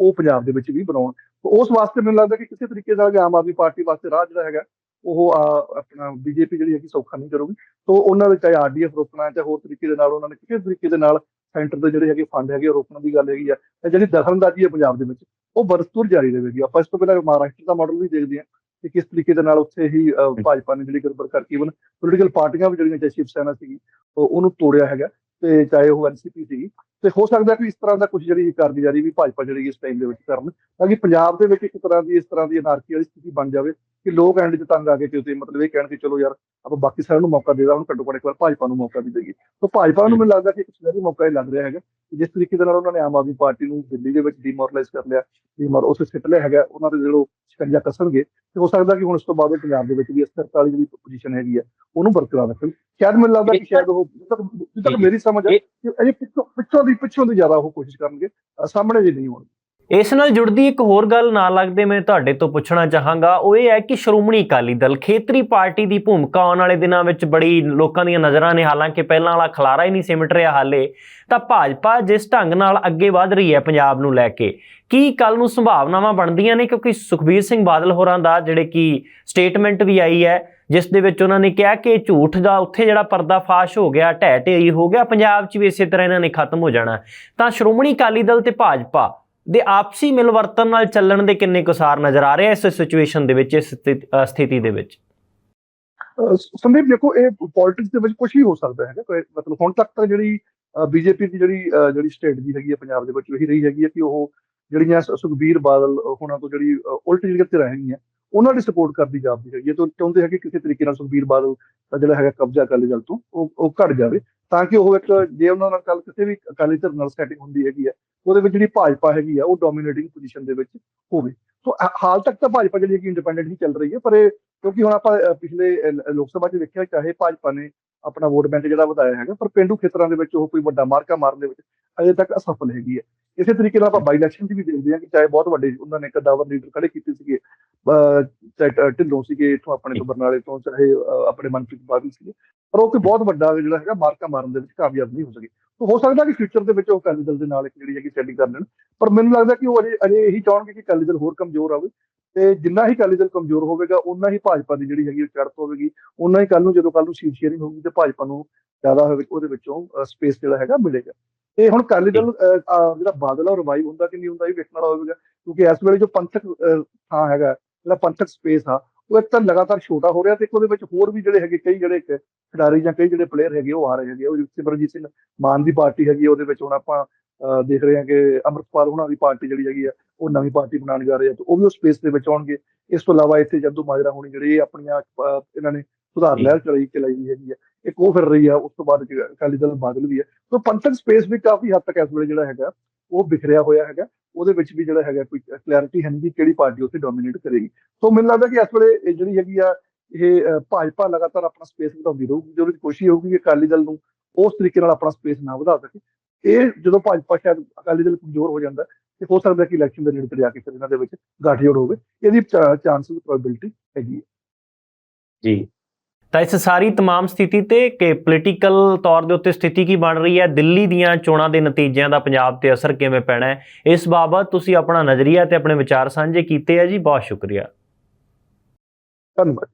ਉਹ ਪੰਜਾਬ ਦੇ ਵਿੱਚ ਵੀ ਬਣਾਉਣ। ਉਸ ਵਾਸਤੇ ਮੈਨੂੰ ਲੱਗਦਾ ਕਿ ਕਿਸੇ ਤਰੀਕੇ ਨਾਲ ਆਮ ਆਦਮੀ ਪਾਰਟੀ ਵਾਸਤੇ ਰਾਹ ਜਿਹੜਾ ਹੈਗਾ ਉਹ ਅਹ, ਆਪਣਾ ਬੀਜੇਪੀ ਜਿਹੜੀ ਹੈਗੀ ਸੌਖਾ ਨਹੀਂ ਕਰੂਗੀ। ਤੋਂ ਉਹਨਾਂ ਦੇ ਚਾਹੇ ਆਰਡੀਐਫ ਰੋਕਣਾ ਚਾਹੇ ਹੋਰ ਤਰੀਕੇ ਦੇ ਨਾਲ ਉਹਨਾਂ ਨੇ ਕਿਸੇ ਤਰੀਕੇ ਦੇ ਨਾਲ ਸੈਂਟਰ ਦੇ ਜਿਹੜੇ ਹੈਗੇ ਫੰਡ ਹੈਗੇ ਉਹ ਰੋਕਣ ਦੀ ਗੱਲ ਹੈਗੀ ਆ। ਤੇ ਜਿਹੜੀ ਦਖਲਅੰਦਾਜ਼ੀ ਹੈ ਪੰਜਾਬ ਦੇ ਵਿੱਚ ਉਹ ਬਰਸਤੂਰ ਜਾਰੀ ਰਹੇਗੀ। ਆਪਾਂ ਇਸ ਤੋਂ ਪਹਿਲਾਂ ਮਹਾਰਾਸ਼ਟਰ ਦਾ ਮਾਡਲ ਵੀ ਦੇਖਦੇ ਹਾਂ। ਕਿ ਕਿਸ ਤਰੀਕੇ ਦੇ ਨਾਲ ਉੱਥੇ ਹੀ ਭਾਜਪਾ ਨੇ ਜਿਹੜੀ ਗੜਬੜ ਕਰਕੇ ਇਵਨ ਪੋਲੀਟੀਕਲ ਪਾਰਟੀਆਂ ਵੀ ਜਿਹੜੀਆਂ ਚਾਹੇ ਸ਼ਿਵ ਸੈਨਾ ਸੀਗੀ ਉਹ- ਉਹਨੂੰ ਤੋੜਿਆ ਹੈਗਾ ਤੇ ਚਾਹੇ ਉਹ ਐਨਸੀਪੀ ਸੀਗੀ ਤੇ ਹੋ ਸਕਦਾ ਕਿ ਇਸ ਤਰ੍ਹਾਂ ਦਾ ਕੁਝ ਜਿਹੜੀ ਕਾਰਗੁਜ਼ਾਰੀ ਵੀ ਭਾਜਪਾ ਜਿਹੜੀ ਇਸ ਟਾਈਮ ਦੇ ਵਿੱਚ ਕਰਨ ਤਾਂ ਕਿ ਪੰਜਾਬ ਦੇ ਵਿੱਚ ਇੱਕ ਤਰ੍ਹਾਂ ਦੀ ਇਸ ਤਰ੍ਹਾਂ ਦੀ ਅਨਾਰਕੀ ਵਾਲੀ ਸਥਿਤੀ ਬਣ ਜਾਵੇ ਕਿ ਲੋਕ ਐਂਡ 'ਚ ਤੰਗ ਆ ਕੇ ਕਿ ਉਤੇ ਮਤਲਬ ਇਹ ਕਹਿਣ ਕਿ ਚਲੋ ਯਾਰ ਆਪਾਂ ਬਾਕੀ ਸਾਰਿਆਂ ਨੂੰ ਮੌਕਾ ਦੇ ਦਾਂ ਹੁਣ ਘੱਟੋ ਘੱਟ ਇੱਕ ਵਾਰ ਭਾਜਪਾ ਨੂੰ ਮੌਕਾ ਵੀ ਦੇਈਏ। ਤਾਂ ਭਾਜਪਾ ਨੂੰ ਮੈਨੂੰ ਲੱਗਦਾ ਕਿ ਇੱਕ ਸੁਨਹਿਰੀ ਮੌਕਾ ਹੀ ਲੱਗ ਰਿਹਾ ਹੈਗਾ ਕਿ ਜਿਸ ਤਰੀਕੇ ਦੇ ਨਾਲ ਉਹਨਾਂ ਨੇ ਆਮ ਆਦਮੀ ਪਾਰਟੀ ਨੂੰ ਦਿੱਲੀ ਦੇ ਵਿੱਚ ਡੀਮੋਰਲਾਈਜ਼ ਕਰ ਲਿਆ ਡੀਮੋਰ ਉਸੇ ਸਿੱਟ ਲਿਆ ਹੈਗਾ ਉਹਨਾਂ ਦੇ ਜਿਹੜੋ ਸ਼ਿਕੰਜਾ ਕੱਸਣਗੇ ਤੇ ਹੋ ਸਕਦਾ ਕਿ ਹੁਣ ਇਸ ਤੋਂ ਬਾਅਦ ਉਹ ਪੰਜਾਬ ਦੇ ਵਿੱਚ ਵੀ ਅਸਥਿਰਤਾ ਵਾਲੀ ਜਿਹੜੀ ਪੋਜੀਸ਼ਨ ਹੈਗੀ ਆ ਉਹਨੂੰ ਬਰਕਰਾਰ ਰੱਖਣ। ਸ਼ਾਇਦ ਮੈਨੂੰ ਲੱਗਦਾ ਕਿ ਸ਼ਾਇਦ ਉਹ ਜਿੱਦ ਤੱਕ ਮੇਰੀ ਸਮਝ ਕਿ ਅਜੇ ਪਿੱਛੋਂ ਪਿੱਛੋਂ ਦੀ ਪਿੱਛੋਂ ਦੀ ਜ਼ਿਆਦਾ ਉਹ ਕੋਸ਼ਿਸ਼ ਕਰਨਗੇ ਸਾਹਮਣੇ ਜੀ ਨਹੀਂ ਹੋਣਗੇ। ਇਸ ਨਾਲ ਜੁੜਦੀ ਇੱਕ ਹੋਰ ਗੱਲ ਨਾ ਲੱਗਦੇ ਮੈਂ ਤੁਹਾਡੇ ਤੋਂ ਪੁੱਛਣਾ ਚਾਹਾਂਗਾ, ਉਹ ਇਹ ਹੈ ਕਿ ਸ਼੍ਰੋਮਣੀ ਅਕਾਲੀ ਦਲ ਖੇਤਰੀ ਪਾਰਟੀ ਦੀ ਭੂਮਿਕਾ ਆਉਣ ਵਾਲੇ ਦਿਨਾਂ ਵਿੱਚ ਬੜੀ ਲੋਕਾਂ ਦੀਆਂ ਨਜ਼ਰਾਂ ਨੇ, ਹਾਲਾਂਕਿ ਪਹਿਲਾਂ ਵਾਲਾ ਖਲਾਰਾ ਹੀ ਨਹੀਂ ਸਿਮਟ ਰਿਹਾ ਹਾਲੇ, ਤਾਂ ਭਾਜਪਾ ਜਿਸ ਢੰਗ ਨਾਲ ਅੱਗੇ ਵਧ ਰਹੀ ਹੈ ਪੰਜਾਬ ਨੂੰ ਲੈ ਕੇ, ਕੀ ਕੱਲ ਨੂੰ ਸੰਭਾਵਨਾਵਾਂ ਬਣਦੀਆਂ ਨੇ? ਕਿਉਂਕਿ ਸੁਖਬੀਰ ਸਿੰਘ ਬਾਦਲ ਹੋਰਾਂ ਦਾ ਜਿਹੜੇ ਕਿ ਸਟੇਟਮੈਂਟ ਵੀ ਆਈ ਹੈ ਜਿਸ ਦੇ ਵਿੱਚ ਉਹਨਾਂ ਨੇ ਕਿਹਾ ਕਿ ਝੂਠ ਦਾ ਉੱਥੇ ਜਿਹੜਾ ਪਰਦਾਫਾਸ਼ ਹੋ ਗਿਆ, ਢਹਿ ਢੇਰੀ ਹੋ ਗਿਆ, ਪੰਜਾਬ 'ਚ ਵੀ ਇਸੇ ਤਰ੍ਹਾਂ ਇਹਨਾਂ ਨੇ ਖਤਮ ਹੋ ਜਾਣਾ। ਤਾਂ ਸ਼੍ਰੋਮਣੀ ਅਕਾਲੀ ਦਲ ਤੇ ਭਾਜਪਾ ਦੇ ਆਪਸੀ ਮਿਲਵਰਤਨ ਨਾਲ ਚੱਲਣ ਦੇ ਕਿੰਨੇ ਕੁਸਾਰ ਨਜ਼ਰ ਆ ਰਹੇ ਇਸ ਸਿਚੁਏਸ਼ਨ ਦੇ ਵਿੱਚ, ਇਸ ਸਥਿਤੀ ਦੇ ਵਿੱਚ? ਸੰਦੀਪ, ਦੇਖੋ, ਇਹ ਪੋਲਿਟਿਕਸ ਦੇ ਵਿੱਚ ਕੁਝ ਵੀ ਹੋ ਸਕਦਾ ਹੈਗਾ। ਮਤਲਬ ਹੁਣ ਤੱਕ ਤਾਂ ਜਿਹੜੀ ਬੀਜੇਪੀ ਦੀ ਜਿਹੜੀ ਅਹ ਜਿਹੜੀ ਸਟ੍ਰੈਟਜੀ ਹੈਗੀ ਹੈ ਪੰਜਾਬ ਦੇ ਵਿੱਚ ਉਹੀ ਰਹੀ ਹੈਗੀ ਹੈ ਕਿ ਉਹ ਜਿਹੜੀਆਂ ਸੁਖਬੀਰ ਬਾਦਲ ਉਹਨਾਂ ਤੋਂ ਜਿਹੜੀ ਉਲਟ ਜਿਹੜੀਆਂ ਧਿਰਾਂ ਹੈਗੀਆਂ ਉਹਨਾਂ ਦੀ ਸਪੋਰਟ ਕਰਦੀ ਜਾਪਦੀ ਹੈਗੀ ਹੈ ਤੋਂ ਚਾਹੁੰਦੇ ਹੈ ਕਿ ਕਿਸੇ ਤਰੀਕੇ ਨਾਲ ਸੁਖਬੀਰ ਬਾਦਲ ਦਾ ਜਿਹੜਾ ਹੈਗਾ ਕਬਜ਼ਾ ਅਕਾਲੀ ਦਲ ਤੋਂ, ਉਹ ਉਹ ਘਟ ਜਾਵੇ। ਤਾਂ ਕਿ ਉਹ ਇੱਕ ਜੇ ਉਹਨਾਂ ਨਾਲ ਕੱਲ ਕਿਸੇ ਵੀ ਅਕਾਲੀ ਧਿਰ ਨਾਲ ਸੈਟਿੰਗ ਹੁੰਦੀ ਹੈਗੀ ਹੈ, ਉਹਦੇ ਵਿੱਚ ਜਿਹੜੀ ਭਾਜਪਾ ਹੈਗੀ ਆ, ਉਹ ਡੋਮੀਨੇਟਿੰਗ ਪੋਜੀਸ਼ਨ ਦੇ ਵਿੱਚ ਹੋਵੇ। ਤੋਂ ਹਾਲ ਤੱਕ ਤਾਂ ਭਾਜਪਾ ਜਿਹੜੀ ਹੈਗੀ ਇੰਡੀਪੈਂਡੈਂਟ ਹੀ ਚੱਲ ਰਹੀ ਹੈ, ਪਰ ਇਹ ਕਿਉਂਕਿ ਹੁਣ ਆਪਾਂ ਪਿਛਲੇ ਲੋਕ ਸਭਾ 'ਚ ਵੇਖਿਆ, ਚਾਹੇ ਭਾਜਪਾ ਨੇ ਆਪਣਾ ਵੋਟ ਬੈਂਕ ਜਿਹੜਾ ਵਧਾਇਆ ਹੈਗਾ ਪਰ ਪਿੰਡੂ ਖੇਤਰਾਂ ਦੇ ਵਿੱਚ ਉਹ ਕੋਈ ਵੱਡਾ ਮਾਰਕਾ ਮਾਰਨ ਦੇ ਵਿੱਚ ਅਜੇ ਤੱਕ ਅਸਫਲ ਹੈਗੀ ਹੈ। ਇਸੇ ਤਰੀਕੇ ਨਾਲ ਆਪਾਂ ਬਾਈ ਇਲੈਕਸ਼ਨ 'ਚ ਵੀ ਦੇਖਦੇ ਹਾਂ ਕਿ ਚਾਹੇ ਬਹੁਤ ਵੱਡੇ ਉਹਨਾਂ ਨੇ ਕਦਾਵਰ ਲੀਡਰ ਖੜੇ ਕੀਤੇ ਸੀਗੇ ਚਾਹੇ ਢਿੱਲੋਂ ਸੀਗੇ ਇੱਥੋਂ ਆਪਣੇ ਤੋਂ ਬਰਨਾਲੇ ਤੋਂ ਚਾਹੇ ਆਪਣੇ ਮਨਪ੍ਰੀਤ ਬਾਦਲ ਸੀਗੇ ਪਰ ਉਹ ਕੋਈ ਬਹੁਤ ਵੱਡਾ ਜਿਹੜਾ ਹੈਗਾ ਮਾਰਕਾ ਮਾਰਨ ਦੇ ਵਿੱਚ ਕਾਮਯਾਬ ਨਹੀਂ ਹੋ ਸਕੇ। ਤਾਂ ਹੋ ਸਕਦਾ ਕਿ ਫਿਊਚਰ ਦੇ ਵਿੱਚ ਉਹ ਅਕਾਲੀ ਦਲ ਦੇ ਨਾਲ ਇੱਕ ਜਿਹੜੀ ਹੈਗੀ ਸੈਟਿੰਗ ਕਰ ਲੈਣ ਪਰ ਮੈਨੂੰ ਲੱਗਦਾ ਕਿ ਉਹ ਅਜੇ ਅਜੇ ਇਹੀ ਚਾਹਣਗੇ ਕਿ ਅਕਾਲੀ ਦਲ ਹੋਰ ਕਮਜ਼ੋਰ ਆਵੇ। ਤੇ ਜਿੰਨਾ ਹੀ ਅਕਾਲੀ ਦਲ ਕਮਜ਼ੋਰ ਹੋਵੇਗਾ ਉਨਾ ਹੀ ਭਾਜਪਾ ਦੀ ਜਿਹੜੀ ਹੈਗੀ ਉਹ ਚੜ੍ਹਤ ਹੋਵੇਗੀ। ਉਨਾ ਹੀ ਕੱਲ ਨੂੰ ਜਦੋਂ ਕੱਲ ਨੂੰ ਸੀਟ ਸ਼ੇਅਰਿੰਗ ਹੋਊਗੀ ਤੇ ਭਾਜਪਾ ਨੂੰ ਜ਼ਿਆਦਾ ਹੋਵੇ ਉਹਦੇ ਵਿੱਚੋਂ ਸਪੇਸ ਜਿਹੜਾ ਹੈਗਾ ਮਿਲੇਗਾ। ਤੇ ਹੁਣ ਅਕਾਲੀ ਦਲ ਜਿਹੜਾ ਬਾਦਲ ਆ ਰਿਵਾਈਵ ਹੁੰਦਾ ਕਿ ਨਹੀਂ ਹੁੰਦਾ ਇਹ ਵੇਖਣ ਵਾਲਾ ਹੋਵੇਗਾ। ਕਿਉਂਕਿ ਇਸ ਵੇਲੇ ਜੋ ਪੰਥਕ ਥਾਂ ਹੈਗਾ ਜਿਹੜਾ ਪੰਥਕ ਸਪੇਸ ਆ ਉਹ ਇੱਕ ਤਾਂ ਲਗਾਤਾਰ ਛੋਟਾ ਹੋ ਰਿਹਾ ਤੇ ਇੱਕ ਉਹਦੇ ਵਿੱਚ ਹੋਰ ਵੀ ਜਿਹੜੇ ਹੈਗੇ ਕਈ ਜਿਹੜੇ ਖਿਡਾਰੀ ਜਾਂ ਕਈ ਜਿਹੜੇ ਪਲੇਅਰ ਹੈਗੇ ਉਹ ਆ ਰਹੇ ਹੈਗੇ। ਉਹ ਸਿਮਰਜੀਤ ਸਿੰਘ ਮਾਨ ਦੀ ਪਾਰਟੀ ਹੈਗੀ ਆ, ਉਹਦੇ ਵਿੱਚ ਹੁਣ ਆਪਾਂ ਅਹ, ਦੇਖ ਰਹੇ ਹਾਂ ਕਿ ਅੰਮ੍ਰਿਤਪਾਲ ਉਹਨਾਂ ਦੀ ਪਾਰਟੀ ਜਿਹੜੀ ਹੈਗੀ ਆ ਉਹ ਨਵੀਂ ਪਾਰਟੀ ਬਣਾਉਣ ਜਾ ਰਹੇ ਆ ਤੇ ਉਹ ਵੀ ਉਸ ਸਪੇਸ ਦੇ ਵਿੱਚ ਆਉਣਗੇ। ਇਸ ਤੋਂ ਇਲਾਵਾ ਇੱਥੇ ਜੱਦੂ ਮਾਜਰਾ ਹੋਣੀ ਜਿਹੜੇ ਆਪਣੀਆਂ ਇਹਨਾਂ ਨੇ ਸੁਧਾਰ ਲਹਿਰ ਚਲਾਈ ਚਲਾਈ ਹੈਗੀ ਆ। ਇੱਕ ਉਹ ਫਿਰ ਰਹੀ ਆ ਉਸ ਤੋਂ ਬਾਅਦ ਅਕਾਲੀ ਦਲ ਬਾਦਲ ਵੀ ਹੈ ਸੋ ਪੰਥਕ ਸਪੇਸ ਵੀ ਕਾਫੀ ਹੱਦ ਤੱਕ ਇਸ ਵੇਲੇ ਜਿਹੜਾ ਹੈਗਾ ਉਹ ਬਿਖਰਿਆ ਹੋਇਆ ਹੈਗਾ। ਉਹਦੇ ਵਿੱਚ ਵੀ ਜਿਹੜਾ ਹੈਗਾ ਕੋਈ ਕਲੈਰਿਟੀ ਹੈ ਨਹੀਂ ਕਿ ਕਿਹੜੀ ਪਾਰਟੀ ਉੱਥੇ ਡੋਮੀਨੇਟ ਕਰੇਗੀ। ਸੋ ਮੈਨੂੰ ਲੱਗਦਾ ਕਿ ਇਸ ਵੇਲੇ ਜਿਹੜੀ ਹੈਗੀ ਆ ਇਹ ਭਾਜਪਾ ਲਗਾਤਾਰ ਆਪਣਾ ਸਪੇਸ ਵਧਾਉਂਦੀ ਰਹੂਗੀ। ਜੋ ਉਹਦੀ ਕੋਸ਼ਿਸ਼ ਹੋਊਗੀ ਕਿ ਅਕਾਲੀ ਦਲ ਨੂੰ ਉਸ ਤਰੀਕੇ ਨਾਲ ਆਪਣਾ ਸਪੇਸ ਨਾ ਵਧਾ ਸਕੇ ਇਹ ਜਦੋਂ ਭਾਜਪਾ ਸ਼ਾਇਦ ਅਕਾਲੀ ਦਲ ਕਮਜ਼ੋਰ ਹੋ ਜਾਂਦਾ ਤੇ ਹੋ ਸਕਦਾ ਕਿ ਇਲੈਕਸ਼ਨ ਦੇ ਨੇੜੇ ਤੇ ਜਾ ਕੇ ਫਿਰ ਇਹਨਾਂ ਦੇ ਵਿੱਚ ਗੱਠਜੋੜ ਹੋਵੇ ਇਹਦੀ ਚਾਂਸਸ ਪ੍ਰੋਬੇਬਿਲਿਟੀ ਹੈਗੀ ਹੈ ਜੀ ਤਾਂ ਇਸ ਸਾਰੀ तमाम ਸਥਿਤੀ ਤੇ ਕਿ ਪੋਲੀਟੀਕਲ ਤੌਰ ਦੇ ਉੱਤੇ ਸਥਿਤੀ ਕੀ ਬਣ ਰਹੀ ਹੈ ਦਿੱਲੀ ਦੀਆਂ ਚੋਣਾਂ ਦੇ ਨਤੀਜਿਆਂ ਦਾ ਪੰਜਾਬ ਤੇ ਅਸਰ ਕਿਵੇਂ ਪੈਣਾ ਹੈ ਇਸ ਬਾਬਤ ਤੁਸੀਂ ਆਪਣਾ ਨਜ਼ਰੀਆ ਤੇ ਆਪਣੇ ਵਿਚਾਰ ਸਾਂਝੇ ਕੀਤੇ ਆ ਜੀ ਬਹੁਤ ਸ਼ੁਕਰੀਆ ਧੰਨਵਾਦ